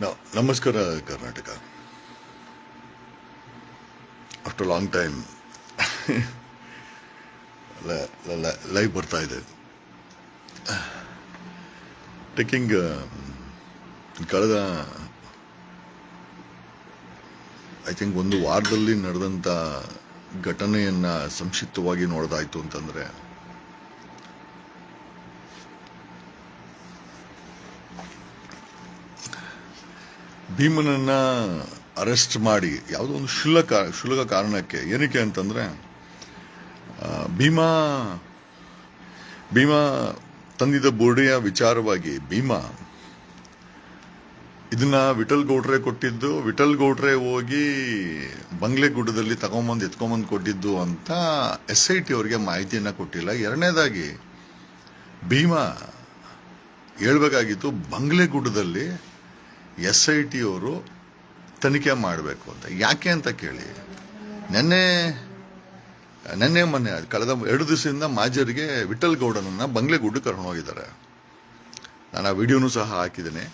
ನಮಸ್ಕಾರ Karnataka after long time live ಬರ್ತಾ ಇದೆ. ಟೇಕಿಂಗ್ ಕಳೆದ ಐ ಥಿಂಕ್ ಒಂದು ವಾರದಲ್ಲಿ ನಡೆದಂಥ ಘಟನೆಯನ್ನು ಸಂಕ್ಷಿಪ್ತವಾಗಿ ನೋಡೋದಾಯ್ತು ಅಂತಂದ್ರೆ ಭೀಮನನ್ನ ಅರೆಸ್ಟ್ ಮಾಡಿ ಯಾವುದೋ ಒಂದು ಶುಲ್ಕ ಶುಲ್ಕ ಕಾರಣಕ್ಕೆ ಏನಕ್ಕೆ ಅಂತಂದರೆ ಭೀಮಾ ಭೀಮಾ ತಂದಿದ್ದ ಬೋರ್ಡೆಯ ವಿಚಾರವಾಗಿ ಭೀಮಾ ಇದನ್ನ ವಿಠಲ್ ಗೌಡ್ರೆ ಕೊಟ್ಟಿದ್ದು, ವಿಠಲ್ ಗೌಡ್ರೆ ಹೋಗಿ ಬಂಗ್ಲೆ ಗುಡ್ಡದಲ್ಲಿ ತಗೊಂಬಂದು, ಎತ್ಕೊಂಬಂದು ಕೊಟ್ಟಿದ್ದು ಅಂತ ಎಸ್ ಐ ಟಿ ಅವರಿಗೆ ಮಾಹಿತಿಯನ್ನು ಕೊಟ್ಟಿಲ್ಲ. ಎರಡನೇದಾಗಿ ಭೀಮಾ ಹೇಳ್ಬೇಕಾಗಿತ್ತು ಬಂಗ್ಲೆಗುಡ್ಡದಲ್ಲಿ ಎಸ್ ಐ ಟಿ ಅವರು ತನಿಖೆ ಮಾಡಬೇಕು ಅಂತ. ಯಾಕೆ ಅಂತ ಕೇಳಿ, ನೆನ್ನೆ ನೆನ್ನೆ ಮೊನ್ನೆ ಕಳೆದ ಎರಡು ದಿವಸದಿಂದ ಮಾಜರಿಗೆ ವಿಠಲ್ ಗೌಡನನ್ನು ಬಂಗ್ಲೆಗುಡ್ಡು ಕರ್ಕೊಂಡು ಹೋಗಿದ್ದಾರೆ. ನಾನು ಆ ವಿಡಿಯೋನು ಸಹ ಹಾಕಿದ್ದೀನಿ.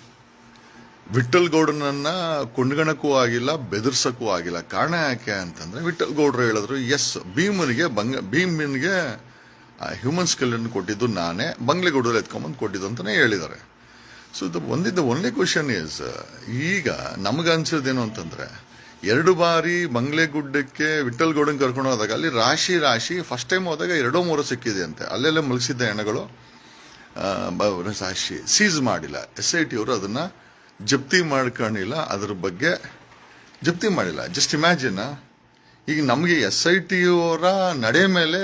ವಿಠಲ್ ಗೌಡನನ್ನು ಕೊಂಡ್ಗಣಕ್ಕೂ ಆಗಿಲ್ಲ, ಬೆದರ್ಸೋಕ್ಕೂ ಆಗಿಲ್ಲ. ಕಾರಣ ಯಾಕೆ ಅಂತಂದರೆ, ವಿಠಲ್ ಗೌಡ್ರು ಹೇಳಿದ್ರು, ಎಸ್, ಭೀಮನಿಗೆ ಬಂಗ, ಭೀಮನಿಗೆ ಹ್ಯೂಮನ್ ಸ್ಕಿಲ್ ಕೊಟ್ಟಿದ್ದು ನಾನೇ, ಬಂಗ್ಲೆಗೌಡಲ್ಲಿ ಎತ್ಕೊಂಬಂದು ಕೊಟ್ಟಿದ್ದು ಅಂತಲೇ ಹೇಳಿದ್ದಾರೆ. ಸೊ ಇದು ಒಂದಿದ್ದ ಒನ್ಲಿ ಕ್ವಶನ್ ಇಸ್ ಈಗ ನಮಗನ್ಸೋದೇನು ಅಂತಂದ್ರೆ, ಎರಡು ಬಾರಿ ಮಂಗ್ಲೆಗುಡ್ಡಕ್ಕೆ ವಿಠಲ್ ಗೌಡನ್ ಕರ್ಕೊಂಡು ಹೋದಾಗ, ಅಲ್ಲಿ ರಾಶಿ ರಾಶಿ ಫಸ್ಟ್ ಟೈಮ್ ಹೋದಾಗ ಎರಡೋ ಮೂರು ಸಿಕ್ಕಿದೆ ಅಂತೆ ಅಲ್ಲೆಲ್ಲ ಮಲಗಿಸಿದ್ದ ಹೆಣಗಳು ರಾಶಿ ಸೀಸ್ ಮಾಡಿಲ್ಲ. ಎಸ್ ಐ ಟಿ ಅವರು ಅದನ್ನ ಜಪ್ತಿ ಮಾಡ್ಕೊಂಡಿಲ್ಲ. ಅದ್ರ ಬಗ್ಗೆ ಜಪ್ತಿ ಮಾಡಿಲ್ಲ. ಜಸ್ಟ್ ಇಮ್ಯಾಜಿನ್ ಈಗ ನಮಗೆ ಎಸ್ ಐ ಟಿ ಅವರ ನಡೆ ಮೇಲೆ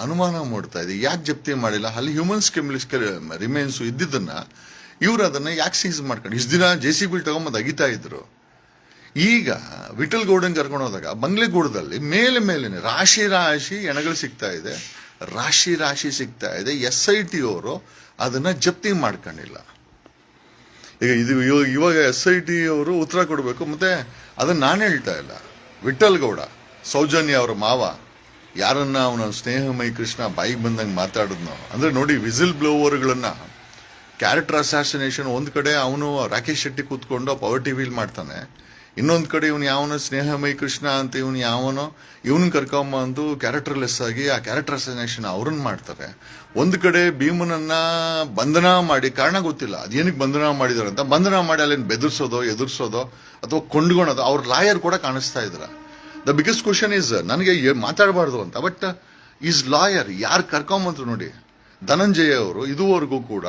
ಅನುಮಾನ ಮೂಡ್ತಾ ಇದೆ. ಯಾಕೆ ಜಪ್ತಿ ಮಾಡಿಲ್ಲ? ಅಲ್ಲಿ ಹ್ಯೂಮನ್ ಸ್ಕಿಮ್ಲಿಸ್ ರಿಮೇನ್ಸ್ ಇದ್ದಿದ್ದನ್ನ ಇವ್ರು ಅದನ್ನು ಯಾಕೆ ಸೀಸ್ ಮಾಡ್ಕೊಂಡು ಇಷ್ಟು ದಿನ ಜೆ ಸಿ ಬಿಲ್ ತಗೊಂಬಂದು ಅಗಿತಾ ಇದ್ರು. ಈಗ ವಿಠಲ್ ಗೌಡನ್ ಕರ್ಕೊಂಡು ಹೋದಾಗ ಬಂಗ್ಲೆಗೂಡದಲ್ಲಿ ಮೇಲೆ ಮೇಲೇನೆ ರಾಶಿ ರಾಶಿ ಎಣಗಳು ಸಿಗ್ತಾ ಇದೆ. ರಾಶಿ ರಾಶಿ ಸಿಗ್ತಾ ಇದೆ. ಎಸ್ ಐ ಟಿ ಅವರು ಅದನ್ನ ಜಪ್ತಿ ಮಾಡ್ಕೊಂಡಿಲ್ಲ. ಈಗ ಇದು ಇವ- ಇವಾಗ ಎಸ್ ಐ ಟಿ ಅವರು ಉತ್ತರ ಕೊಡಬೇಕು. ಮತ್ತೆ ಅದನ್ನ ನಾನು ಹೇಳ್ತಾ ಇಲ್ಲ. ವಿಠಲ್ ಗೌಡ, ಸೌಜನ್ಯ ಅವರ ಮಾವ, ಯಾರನ್ನ ಅವನ ಸ್ನೇಹಮಯಿ ಕೃಷ್ಣ ಬಾಯಿಗೆ ಬಂದಂಗೆ ಮಾತಾಡಿದ್ನೋ. ಅಂದ್ರೆ ನೋಡಿ, ವಿಸಿಲ್ ಬ್ಲೋವರ್ಗಳನ್ನ ಕ್ಯಾರೆಕ್ಟರ್ ಅಸಾಸಿನೇಷನ್ ಒಂದು ಕಡೆ ಅವನು ರಾಕೇಶ್ ಶೆಟ್ಟಿ ಕೂತ್ಕೊಂಡು ಪವರ್ ವೀಲ್ ಮಾಡ್ತಾನೆ. ಇನ್ನೊಂದು ಕಡೆ ಇವನು ಯಾವನೋ ಸ್ನೇಹಮಯಿ ಕೃಷ್ಣ ಅಂತ ಇವನು ಯಾವನೋ ಇವನ್ ಕರ್ಕೊಂಬಂದು ಕ್ಯಾರೆಕ್ಟರ್ಲೆಸ್ ಆಗಿ ಆ ಕ್ಯಾರೆಕ್ಟರ್ ಅಸಾಸಿನೇಷನ್ ಅವ್ರನ್ನ ಮಾಡ್ತಾರೆ. ಒಂದು ಕಡೆ ಭೀಮನನ್ನ ಬಂಧನ ಮಾಡಿ, ಕಾರಣ ಗೊತ್ತಿಲ್ಲ. ಅದೇನಕ್ಕೆ ಬಂಧನ ಮಾಡಿದಾರೆ ಅಂತ? ಬಂಧನ ಮಾಡಿ ಅಲ್ಲೇನು ಬೆದರ್ಸೋದೋ, ಎದುರಿಸೋದೋ ಅಥವಾ ಕೊಂಡ್ಕೊಳೋದು? ಅವ್ರ ಲಾಯರ್ ಕೂಡ ಕಾಣಿಸ್ತಾ ಇದ್ರ? ದ ಬಿಗ್ಗೆಸ್ಟ್ ಕ್ವಶನ್ ಇಸ್ ನನಗೆ ಮಾತಾಡಬಾರ್ದು ಅಂತ. ಬಟ್ ಈಸ್ ಲಾಯರ್ ಯಾರು ಕರ್ಕೊಂಬಂದ್ರು ನೋಡಿ ಧನಂಜಯ ಅವರು ಇದುವರೆಗೂ ಕೂಡ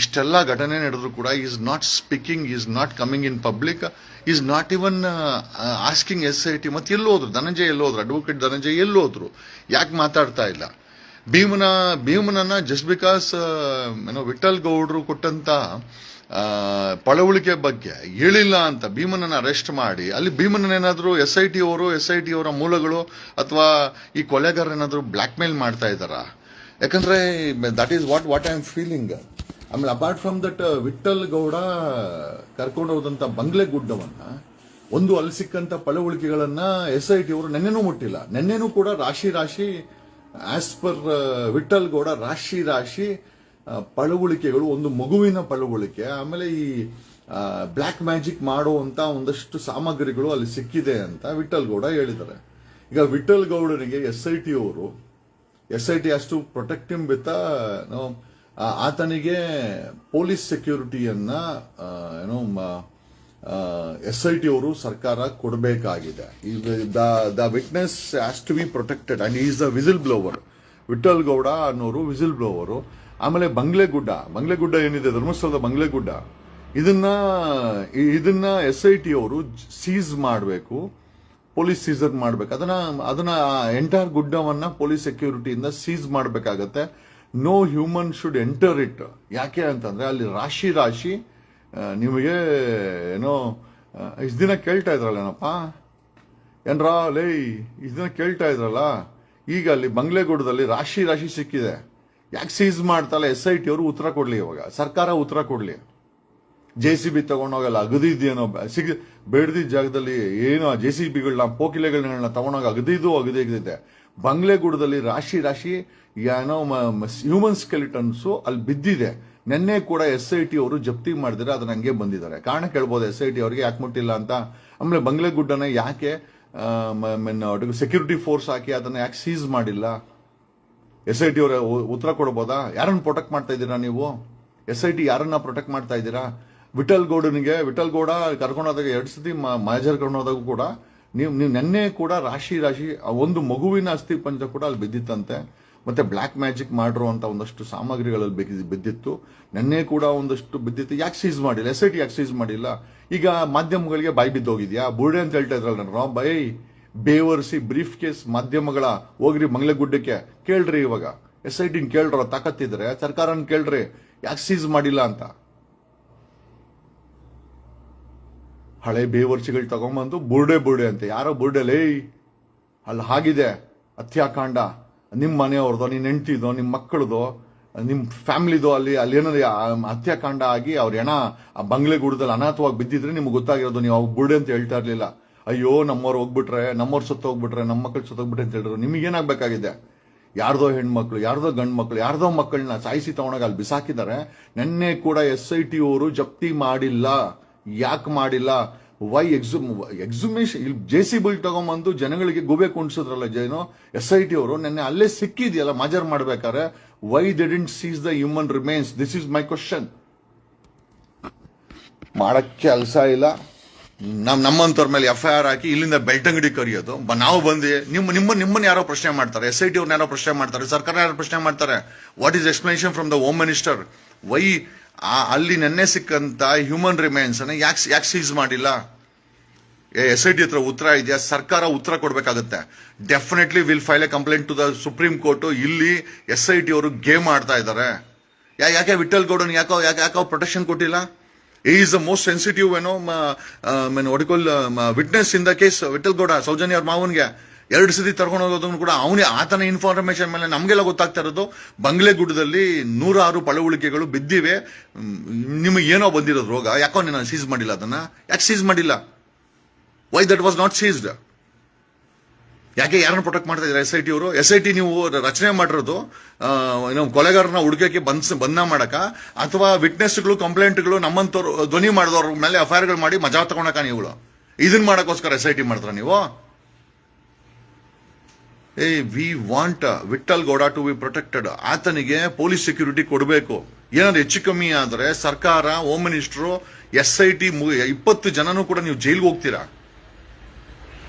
ಇಷ್ಟೆಲ್ಲ ಘಟನೆ ನಡೆದ್ರು ಕೂಡ is not speaking is not coming in public is not even asking S I T ಮತ್ತೆ ಎಲ್ಲೋದ್ರು ಧನಂಜಯ ಎಲ್ಲೋದ್ರು ಅಡ್ವೊಕೇಟ್ ಧನಂಜಯ ಎಲ್ಲೋದ್ರು ಯಾಕೆ ಮಾತಾಡ್ತಾ ಇಲ್ಲ? ಭೀಮನ, ಭೀಮನನ್ನ ಜಸ್ಟ್ ಬಿಕಾಸ್ ಏನೋ ವಿಠಲ್ ಗೌಡ್ರು ಕೊಟ್ಟಂತ ಪಳವಳಿಕೆ ಬಗ್ಗೆ ಹೇಳಿಲ್ಲ ಅಂತ ಭೀಮನನ್ನ ಅರೆಸ್ಟ್ ಮಾಡಿ, ಅಲ್ಲಿ ಭೀಮನೇನಾದರೂ ಎಸ್ ಐ ಟಿ ಅವರು ಎಸ್ ಐ ಟಿ ಅವರ ಮೂಲಗಳು ಅಥವಾ ಈ ಕೊಲೆಗಾರ ಏನಾದರೂ ಮೇಲ್ ಮಾಡ್ತಾ ಇದ್ದಾರಾ? ಯಾಕಂದ್ರೆ that is what what I am feeling ಆಮೇಲೆ apart from that Vittal Gowda ಕರ್ಕೊಂಡು ಹೋದಂತ ಬಂಗ್ಲೆ ಗುಡ್ಡವನ್ನ, ಒಂದು ಅಲ್ಲಿ ಸಿಕ್ಕಂಥ ಪಳವಳಿಕೆಗಳನ್ನ ಎಸ್ ಐ ಟಿ ಅವರು ನೆನ್ನೆನೂ ಮುಟ್ಟಿಲ್ಲ. ನೆನ್ನೆನೂ ಕೂಡ ರಾಶಿ ರಾಶಿ ಆಸ್ ಪರ್ ವಿಠಲ್ ಗೌಡ ರಾಶಿ ರಾಶಿ ಪಳವಳಿಕೆಗಳು ಒಂದು ಮಗುವಿನ ಪಳವಳಿಕೆ ಆಮೇಲೆ ಈ ಬ್ಲ್ಯಾಕ್ ಮ್ಯಾಜಿಕ್ ಮಾಡುವಂತ ಒಂದಷ್ಟು ಸಾಮಗ್ರಿಗಳು ಅಲ್ಲಿ ಸಿಕ್ಕಿದೆ ಅಂತ ವಿಠಲ್ ಗೌಡ ಹೇಳಿದ್ದಾರೆ. ಈಗ ವಿಠಲ್ ಗೌಡರಿಗೆ ಎಸ್ ಐ ಟಿ ಅವರು ಎಸ್ ಐ ಟಿ ಅಷ್ಟು ಪ್ರೊಟೆಕ್ಟ್ ಹಿಮ್ ವಿತ್ ಆತನಿಗೆ ಪೊಲೀಸ್ ಸೆಕ್ಯೂರಿಟಿಯನ್ನ ಏನೋ ಎಸ್ ಐ ಟಿ ಅವರು ಸರ್ಕಾರ ಕೊಡಬೇಕಾಗಿದೆ. The witness has to be protected and is the whistleblower Vittal Gowda ಅನ್ನೋರು ವಿಸಿಲ್ ಬ್ಲೋವರು ಆಮೇಲೆ ಬಂಗ್ಲೆಗುಡ್ಡ. ಬಂಗ್ಲೆಗುಡ್ಡ ಏನಿದೆ? ಧರ್ಮಸ್ಥಳದ ಬಂಗ್ಲೆಗುಡ್ಡ. ಇದನ್ನ ಇದನ್ನ ಎಸ್ ಐ ಟಿ ಅವರು ಸೀಸ್ ಮಾಡಬೇಕು. ಪೊಲೀಸ್ ಸೀಸರ್ ಮಾಡಬೇಕು. ಅದನ್ನ ಅದನ್ನ ಎಂಟೈರ್ ಗುಡ್ಡವನ್ನ ಪೊಲೀಸ್ ಸೆಕ್ಯೂರಿಟಿಯಿಂದ ಸೀಸ್ ಮಾಡಬೇಕಾಗತ್ತೆ. No human should enter it ಯಾಕೆ ಅಂತಂದ್ರೆ ಅಲ್ಲಿ ರಾಶಿ ರಾಶಿ ನಿಮಗೆ ಏನೋ ಇಷ್ಟು ದಿನ ಕೇಳ್ತಾ ಇದ್ರಲ್ಲ ಏನಪ್ಪ? ಏನ್ರಾ, ಲೇ, ಇಷ್ಟು ದಿನ ಕೇಳ್ತಾ ಇದ್ರಲ್ಲ? ಈಗ ಅಲ್ಲಿ ಬಂಗ್ಲೆಗೂಡದಲ್ಲಿ ರಾಶಿ ರಾಶಿ ಸಿಕ್ಕಿದೆ. ಯಾಕೆ ಸೀಸ್ ಮಾಡ್ತಲ್ಲ ಎಸ್ ಐ ಟಿ ಅವರು ಉತ್ತರ ಕೊಡ್ಲಿ ಇವಾಗ. ಸರ್ಕಾರ ಉತ್ತರ ಕೊಡ್ಲಿ. ಜೆ ಸಿ ಬಿ ತಗೊಂಡೋಗಲ್ಲ ಅಗದಿದ್ದೇನೋ ಸಿಗ್ ಬೇಡದಿದ್ದ ಜಾಗದಲ್ಲಿ ಏನೋ ಜೆ ಸಿ ಬಿಗಳನ್ನ ಪೋಕಿಲೆಗಳನ್ನ ತಗೊಂಡೋಗ ಅಗದಿದ್ದು ಅಗದಿದೆ ಬಂಗ್ಲೆಗೂಡದಲ್ಲಿ ರಾಶಿ ರಾಶಿ, ಏನೋ ಹ್ಯೂಮನ್ ಸ್ಕೆಲಿಟನ್ಸು ಅಲ್ಲಿ ಬಿದ್ದಿದೆ. ನಿನ್ನೆ ಕೂಡ ಎಸ್ ಐ ಟಿ ಅವರು ಜಪ್ತಿ ಮಾಡಿದರೆ ಅದನ್ನ ಹಂಗೆ ಬಂದಿದ್ದಾರೆ. ಕಾರಣ ಕೇಳ್ಬೋದು ಎಸ್ ಐ ಟಿ ಅವರಿಗೆ ಯಾಕೆ ಮುಟ್ಟಿಲ್ಲ ಅಂತ. ಆಮೇಲೆ ಬಂಗ್ಲೆಗುಡ್ಡನ ಯಾಕೆ ಸೆಕ್ಯೂರಿಟಿ ಫೋರ್ಸ್ ಹಾಕಿ ಅದನ್ನ ಯಾಕೆ ಸೀಸ್ ಮಾಡಿಲ್ಲ? ಎಸ್ ಐ ಟಿ ಅವರ ಉತ್ತರ ಕೊಡ್ಬೋದಾ? ಯಾರನ್ನ ಪ್ರೊಟೆಕ್ಟ್ ಮಾಡ್ತಾ ಇದ್ದೀರಾ ನೀವು? ಎಸ್ ಐ ಟಿ ಯಾರನ್ನ ಪ್ರೊಟೆಕ್ಟ್ ಮಾಡ್ತಾ ಇದ್ದೀರಾ? ವಿಠಲ್ ಗೌಡನಿಗೆ ವಿಠಲ್ ಗೌಡ ಕರ್ಕೊಂಡೋದಾಗ ಎರಡು ಸತಿ ಮಾಜರ್ ಕರ್ಕೊಂಡೋದಾಗ ಕೂಡ ನೀವು ನೀವು ನೆನ್ನೆ ಕೂಡ ರಾಶಿ ರಾಶಿ ಒಂದು ಮಗುವಿನ ಅಸ್ಥಿ ಪಂಜ ಕೂಡ ಅಲ್ಲಿ ಬಿದ್ದಿತ್ತಂತೆ. ಮತ್ತೆ ಬ್ಲ್ಯಾಕ್ ಮ್ಯಾಜಿಕ್ ಮಾಡಿರೋ ಅಂತ ಒಂದಷ್ಟು ಸಾಮಗ್ರಿಗಳಲ್ಲಿ ಬಿದ್ದಿ- ಬಿದ್ದಿತ್ತು. ನೆನ್ನೆ ಕೂಡ ಒಂದಷ್ಟು ಬಿದ್ದಿತ್ತು. ಯಾಕೆ ಸೀಸ್ ಮಾಡಿಲ್ಲ? ಎಸ್ ಐ ಟಿ ಯಾಕೆ ಸೀಸ್ ಮಾಡಿಲ್ಲ? ಈಗ ಮಾಧ್ಯಮಗಳಿಗೆ ಬಾಯಿ ಬಿದ್ದೋಗಿದ್ಯಾ? ಬುರ್ಡೆ ಅಂತ ಹೇಳ್ತಾ ಇದ್ರಲ್ಲ ನಾನು ಬೈ, ಬೇವರ್ಸಿ ಬ್ರೀಫ್ ಕೇಸ್ ಮಾಧ್ಯಮಗಳ ಹೋಗ್ರಿ ಮಂಗ್ಲೆಗುಡ್ಡಕ್ಕೆ ಕೇಳ್ರಿ ಇವಾಗ. ಎಸ್ ಐ ಟಿನ ಕೇಳ್ರ ತಾಕತ್ತಿದ್ರೆ, ಸರ್ಕಾರನ ಕೇಳ್ರಿ. ಯಾಕೆ ಸೀಸ್ ಮಾಡಿಲ್ಲ ಅಂತ? ಹಳೆ ಬೇವರ್ಸಿಗಳು ತಗೊಂಬಂದು ಬುರ್ಡೆ ಬುರ್ಡೆ ಅಂತ. ಯಾರೋ ಬುರ್ಡೆ ಲೇ, ಅಲ್ಲಿ ಹಾಗಿದೆ ಹತ್ಯಾಕಾಂಡ ನಿಮ್ಮ ಮನೆಯವ್ರದೋ ನಿನ್ನ ಹೆಂಡ್ತಿದೋ ನಿಮ್ಮ ಮಕ್ಕಳದೋ ನಿಮ್ಮ ಫ್ಯಾಮ್ಲಿದು ಅಲ್ಲಿ ಅಲ್ಲಿ ಏನಾದ್ರು ಹತ್ಯಾಕಾಂಡ ಆಗಿ ಅವ್ರ ಹೆಣ ಆ ಬಂಗ್ಲೆ ಗುಡದಲ್ಲಿ ಅನಾಥವಾಗಿ ಬಿದ್ದಿದ್ರೆ ನಿಮ್ಗೆ ಗೊತ್ತಾಗಿರೋದು, ನೀವು ಅವಾಗ ಬುರ್ಡೆ ಅಂತ ಹೇಳ್ತಾ ಇರಲಿಲ್ಲ. ಅಯ್ಯೋ, ನಮ್ಮವ್ರು ಹೋಗ್ಬಿಟ್ರೆ, ನಮ್ಮವ್ರು ಸತ್ತು ಹೋಗ್ಬಿಟ್ರೆ ನಮ್ಮ ಮಕ್ಕಳು ಸತ್ತು ಹೋಗ್ಬಿಟ್ರೆ ಅಂತ ಹೇಳಿದ್ರು. ನಿಮಗೆ ಏನಾಗಬೇಕಾಗಿದೆ? ಯಾರ್ದೋ ಹೆಣ್ಮಕ್ಳು, ಯಾರ್ದೋ ಗಂಡು ಮಕ್ಕಳು ಯಾರ್ದೋ ಮಕ್ಕಳನ್ನ ಸಾಯಿಸಿ ತಗೊಂಡಾಗ ಅಲ್ಲಿ ಬಿಸಾಕಿದ್ದಾರೆ. ನಿನ್ನೆ ಕೂಡ ಎಸ್ ಐ ಟಿ ಅವರು ಜಪ್ತಿ ಮಾಡಿಲ್ಲ. ಯಾಕೆ ಮಾಡಿಲ್ಲ? ವೈ ಎಕ್ಸುಮ್ ಎಕ್ಸುಮೇಷನ್ ಇಲ್ಲಿ ಜೆ ಸಿ ಬಿಲ್ ತಗೊಂಬಂದು ಜನಗಳಿಗೆ ಗುಬೆ ಕುಣಿಸಿದ್ರಲ್ಲ ಜೈನು? ಎಸ್ ಐ ಟಿ ಅವರು ನಿನ್ನೆ ಅಲ್ಲೇ ಸಿಕ್ಕಿದೆಯಲ್ಲ, ಮಾಜರ್ ಮಾಡ್ಬೇಕಾದ್ರೆ why they didn't seize the human remains this is my question ಮಾಡಕ್ಕೆ ಕೆಲಸ ಇಲ್ಲ. ನಮ್ ನಮ್ಮಂತವ್ರ ಮೇಲೆ ಎಫ್ ಐ ಆರ್ ಹಾಕಿ ಇಲ್ಲಿಂದ ಬೆಳ್ತಂಗಡಿ ಕರಿಯೋದು. ನಾವು ಬಂದು ನಿಮ್ಮ ನಿಮ್ಮ, ನಿಮ್ಮನ್ನ ಯಾರೋ ಪ್ರಶ್ನೆ ಮಾಡ್ತಾರೆ. ಎಸ್ ಐ ಟಿ ಅವ್ರನ್ನ ಯಾರೋ ಪ್ರಶ್ನೆ ಮಾಡ್ತಾರೆ. ಸರ್ಕಾರ ಯಾರೋ ಪ್ರಶ್ನೆ ಮಾಡ್ತಾರೆ. What is explanation from the home minister why ಅಲ್ಲಿ ನೆನ್ನೆ ಸಿಕ್ಕಂತ ಹ್ಯೂಮನ್ ರಿಮೈನ್ಸ್ ಅನ್ನ ಯಾಕೆ ಯಾಕೆ ಸೀಸ್ ಮಾಡಿಲ್ಲ? ಎಸ್ ಐ ಟಿ ಹತ್ರ ಉತ್ತರ ಇದೆಯಾ? ಸರ್ಕಾರ ಉತ್ತರ ಕೊಡಬೇಕಾಗುತ್ತೆ. Definitely will file a complaint to the Supreme Court ಇಲ್ಲಿ ಎಸ್ ಐ ಟಿ ಅವರು ಗೇಮ್ ಆಡ್ತಾ ಇದ್ದಾರೆ ಯಾ ಯಾಕೆ ವಿಠಲ್ ಗೌಡನ್ ಯಾಕೋ ಯಾಕೆ ಯಾಕೋ ಪ್ರೊಟೆಕ್ಷನ್ ಕೊಟ್ಟಿಲ್ಲ? ಈಸ್ ದ ಮೋಸ್ಟ್ ಸೆನ್ಸಿಟಿವ್ ಏನೋ ಒಡಿಕೊಲ್ witness in the case Vittal Gowda, Sowjanya ಅವ್ರ ಮಾವನ್ಗೆ. ಎರಡು ಸತಿ ತರ್ಕೊಂಡು ಹೋಗೋದನ್ನು ಕೂಡ ಅವನೇ ಆತನ ಇನ್ಫಾರ್ಮೇಶನ್ ಮೇಲೆ ನಮಗೆಲ್ಲ ಗೊತ್ತಾಗ್ತಾ ಇರೋದು. ಬಂಗ್ಲೆಗುಡ್ಡದಲ್ಲಿ ನೂರಾರು ಪಳವಳಿಕೆಗಳು ಬಿದ್ದಿವೆ. ನಿಮಗೆ ಏನೋ ಬಂದಿರೋದು ರೋಗ. ಯಾಕೋ ನೀನು ಸೀಸ್ ಮಾಡಿಲ್ಲ ಅದನ್ನು? ಯಾಕೆ ಸೀಸ್ ಮಾಡಿಲ್ಲ? Why that was not seized ಯಾಕೆ ಯಾರನ್ನ ಪ್ರೊಟೆಕ್ಟ್ ಮಾಡ್ತಾ ಇದ್ದಾರೆ ಎಸ್ ಐ ಟಿ ಅವರು? ಎಸ್ ಐ ಟಿ ನೀವು ರಚನೆ ಮಾಡಿರೋದು ನಮ್ಮ ಕೊಲೆಗಾರನ ಹುಡುಗಕ್ಕೆ ಬಂದ್ ಬಂಧ ಮಾಡಕ, ಅಥವಾ ವಿಟ್ನೆಸ್ಗಳು ಕಂಪ್ಲೇಂಟ್ಗಳು ನಮ್ಮಂತವ್ರು ಧ್ವನಿ ಮಾಡಿದವ್ರ ಮೇಲೆ ಎಫ್ಗಳು ಮಾಡಿ ಮಜಾ ತಗೊಳಕ ನೀವುಗಳು ಇದನ್ನ ಮಾಡೋಕ್ಕೋಸ್ಕರ ಎಸ್ ಐ ಟಿ ಮಾಡ್ತಾರೆ ನೀವು? ಏ we want Vittal Gowda to be protected ಆತನಿಗೆ ಪೊಲೀಸ್ ಸೆಕ್ಯೂರಿಟಿ ಕೊಡಬೇಕು. ಏನಾದ್ರು ಹೆಚ್ಚು ಕಮ್ಮಿ ಆದರೆ ಸರ್ಕಾರ home minister S I T ಇಪ್ಪತ್ತು ಜನನೂ ಕೂಡ ನೀವು ಜೈಲ್ಗೆ ಹೋಗ್ತೀರಾ?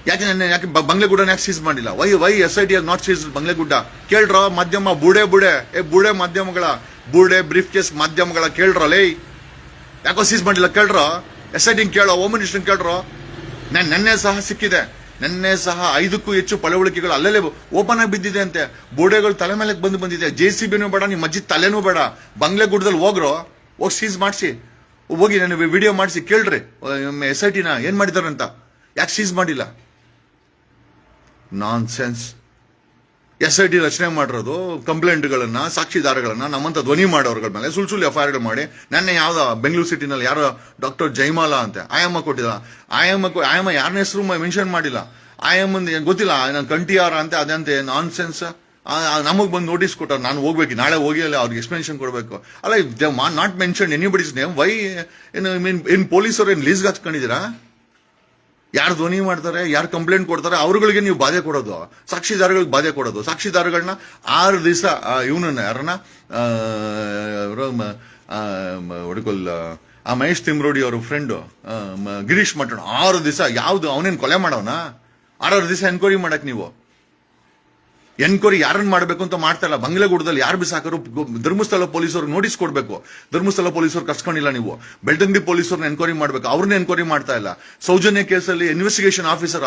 ಯಾಕೆ ನನ್ನ, ಯಾಕೆ ಬಂಗ್ಲೆಗುಡ್ಡ ಯಾಕೆ ಸೀಸ್ ಮಾಡಿಲ್ಲ? Why why S I T not seize Banglegudda ಕೇಳ್ರ, ಮಾಧ್ಯಮ, ಬುಡೆ ಬುಡೆ. ಏ, ಬುಡೆ ಮಾಧ್ಯಮಗಳ, ಬುಡೆ ಬ್ರೀಫ್ ಕೇಸ್ ಮಾಧ್ಯಮಗಳ ಕೇಳ್ರ, ಲೇ. ಯಾಕೋ ಸೀಸ್ ಮಾಡಿಲ್ಲ, ಕೇಳ್ರ? ಎಸ್ ಐ ಟಿ ಕೇಳೋ ಹೋಮ್ ಮಿನಿಸ್ಟರ್ ಕೇಳ್ರೋ? ನಾನು, ನೆನ್ನೆ ಸಹ ಸಿಕ್ಕಿದೆ. ನೆನ್ನೆ ಸಹ ಐದಕ್ಕೂ ಹೆಚ್ಚು ಪಳವಳಿಕೆಗಳು ಅಲ್ಲಲ್ಲೇ ಓಪನ್ ಆಗಿ ಬಿದ್ದಿದೆ ಅಂತೆ. ಬೋಡೆಗಳು ತಲೆ ಮೇಲೆ ಬಂದು ಬಂದಿದೆ. ಜೆ ಸಿ ಬಿನೂ ಬೇಡ, ನಿಮ್ಮ ಅಜ್ಜಿ ತಲೆನೂ ಬೇಡ. ಬಂಗ್ಲೆ ಗುಡ್ದಲ್ಲಿ ಹೋಗ್ರು, ಹೋಗಿ ಸೀಸ್ ಮಾಡಿಸಿ. ಹೋಗಿ ನಾನು ವಿಡಿಯೋ ಮಾಡಿಸಿ, ಕೇಳ್ರಿ. ಎಸ್ ಐ ಟಿನ ಏನು ಮಾಡಿದಾರಂತ ಯಾಕೆ ಸೀಸ್ ಮಾಡಿಲ್ಲ? Nonsense S I T ರಚನೆ ಮಾಡಿರೋದು ಕಂಪ್ಲೇಂಟ್ಗಳನ್ನು, ಸಾಕ್ಷಿದಾರಗಳನ್ನು, ನಮ್ಮಂತ ಧ್ವನಿ ಮಾಡೋರ್ಗಳ ಮೇಲೆ ಸುಳ್ಳು ಸುಳ್ಳು ಎಫ್ಗಳು ಮಾಡಿ, ನನ್ನ ಯಾವ್ದ ಬೆಂಗಳೂರು ಸಿಟಿನಲ್ಲಿ ಯಾರೋ ಡಾಕ್ಟರ್ ಜೈಮಾಲಾ ಅಂತೆ, ಆಯಮ್ಮ ಕೊಟ್ಟಿಲ್ಲ. ಆಯಮ್ಮ ಆಯಮ್ಮ ಯಾರನ್ನ ಹೆಸರು ಮೆನ್ಷನ್ ಮಾಡಿಲ್ಲ. ಆಯಮ್ಮಂದು ಗೊತ್ತಿಲ್ಲ ನಾನು ಕಂಟಿಯಾರ ಅಂತ, ಅದಂತೆ ನಾನ್ ಸೆನ್ಸ್ ನಮಗ್ ಬಂದು ನೋಟಿಸ್ ಕೊಟ್ಟರು, ನಾನು ಹೋಗ್ಬೇಕು, ನಾಳೆ ಹೋಗಿ ಅಲ್ಲಿ ಅವ್ರಿಗೆ ಎಕ್ಸ್ಪ್ಲನೇಷನ್ ಕೊಡಬೇಕು. ಅಲ್ಲ not mention anybody's name why ಏನು ಮೀನ್ ಏನು ಪೊಲೀಸರು ಏನು ಲೀಸ್ಗೆ ಹಚ್ಕೊಂಡಿದ್ದೀರಾ? ಯಾರು ಧ್ವನಿ ಮಾಡ್ತಾರೆ, ಯಾರು ಕಂಪ್ಲೇಂಟ್ ಕೊಡ್ತಾರೆ, ಅವ್ರುಗಳಿಗೆ ನೀವು ಬಾಧೆ ಕೊಡೋದು. ಸಾಕ್ಷಿದಾರಗಳಿಗೆ ಬಾಧೆ ಕೊಡೋದು. ಸಾಕ್ಷಿದಾರಗಳನ್ನ ಆರು ದಿವಸ ಇವನನ್ನ, ಯಾರನ್ನ? ಹುಡುಗಲ್ ಆ ಮಹೇಶ್ ತಿಮ್ರೋಡಿ ಅವರು ಫ್ರೆಂಡು ಗಿರೀಶ್ ಮಠಣ. ಆರು ದಿವಸ, ಯಾವುದು, ಅವನೇನ್ ಕೊಲೆ ಮಾಡೋನ? ಆರಾರು ದಿವಸ ಎನ್ಕ್ವೈರಿ ಮಾಡಕ್ ನೀವು. ಎನ್ಕ್ವೈರಿ ಯಾರನ್ನು ಮಾಡಬೇಕು ಅಂತ ಮಾಡ್ತಾ ಇಲ್ಲ. ಬಂಗ್ಲೆಗೂಡದಲ್ಲಿ ಯಾರು ಬಿಸಾಕರು ಧರ್ಮಸ್ಥಳ ಪೊಲೀಸರು ನೋಟಿಸ್ ಕೊಡಬೇಕು. ಧರ್ಮಸ್ಥಳ ಪೊಲೀಸರು ಕರ್ಸ್ಕೊಂಡಿಲ್ಲ ನೀವು. ಬೆಳ್ತಂಗಡಿ ಪೊಲೀಸರನ್ನ ಎನ್ಕ್ವೈರಿ ಮಾಡಬೇಕು. ಅವ್ರನ್ನ ಎನ್ಕ್ವೈರಿ ಮಾಡ್ತಾ ಇಲ್ಲ. ಸೌಜನ್ಯ ಕೇಸಲ್ಲಿ ಇನ್ವೆಸ್ಟಿಗೇಷನ್ ಆಫೀಸರ್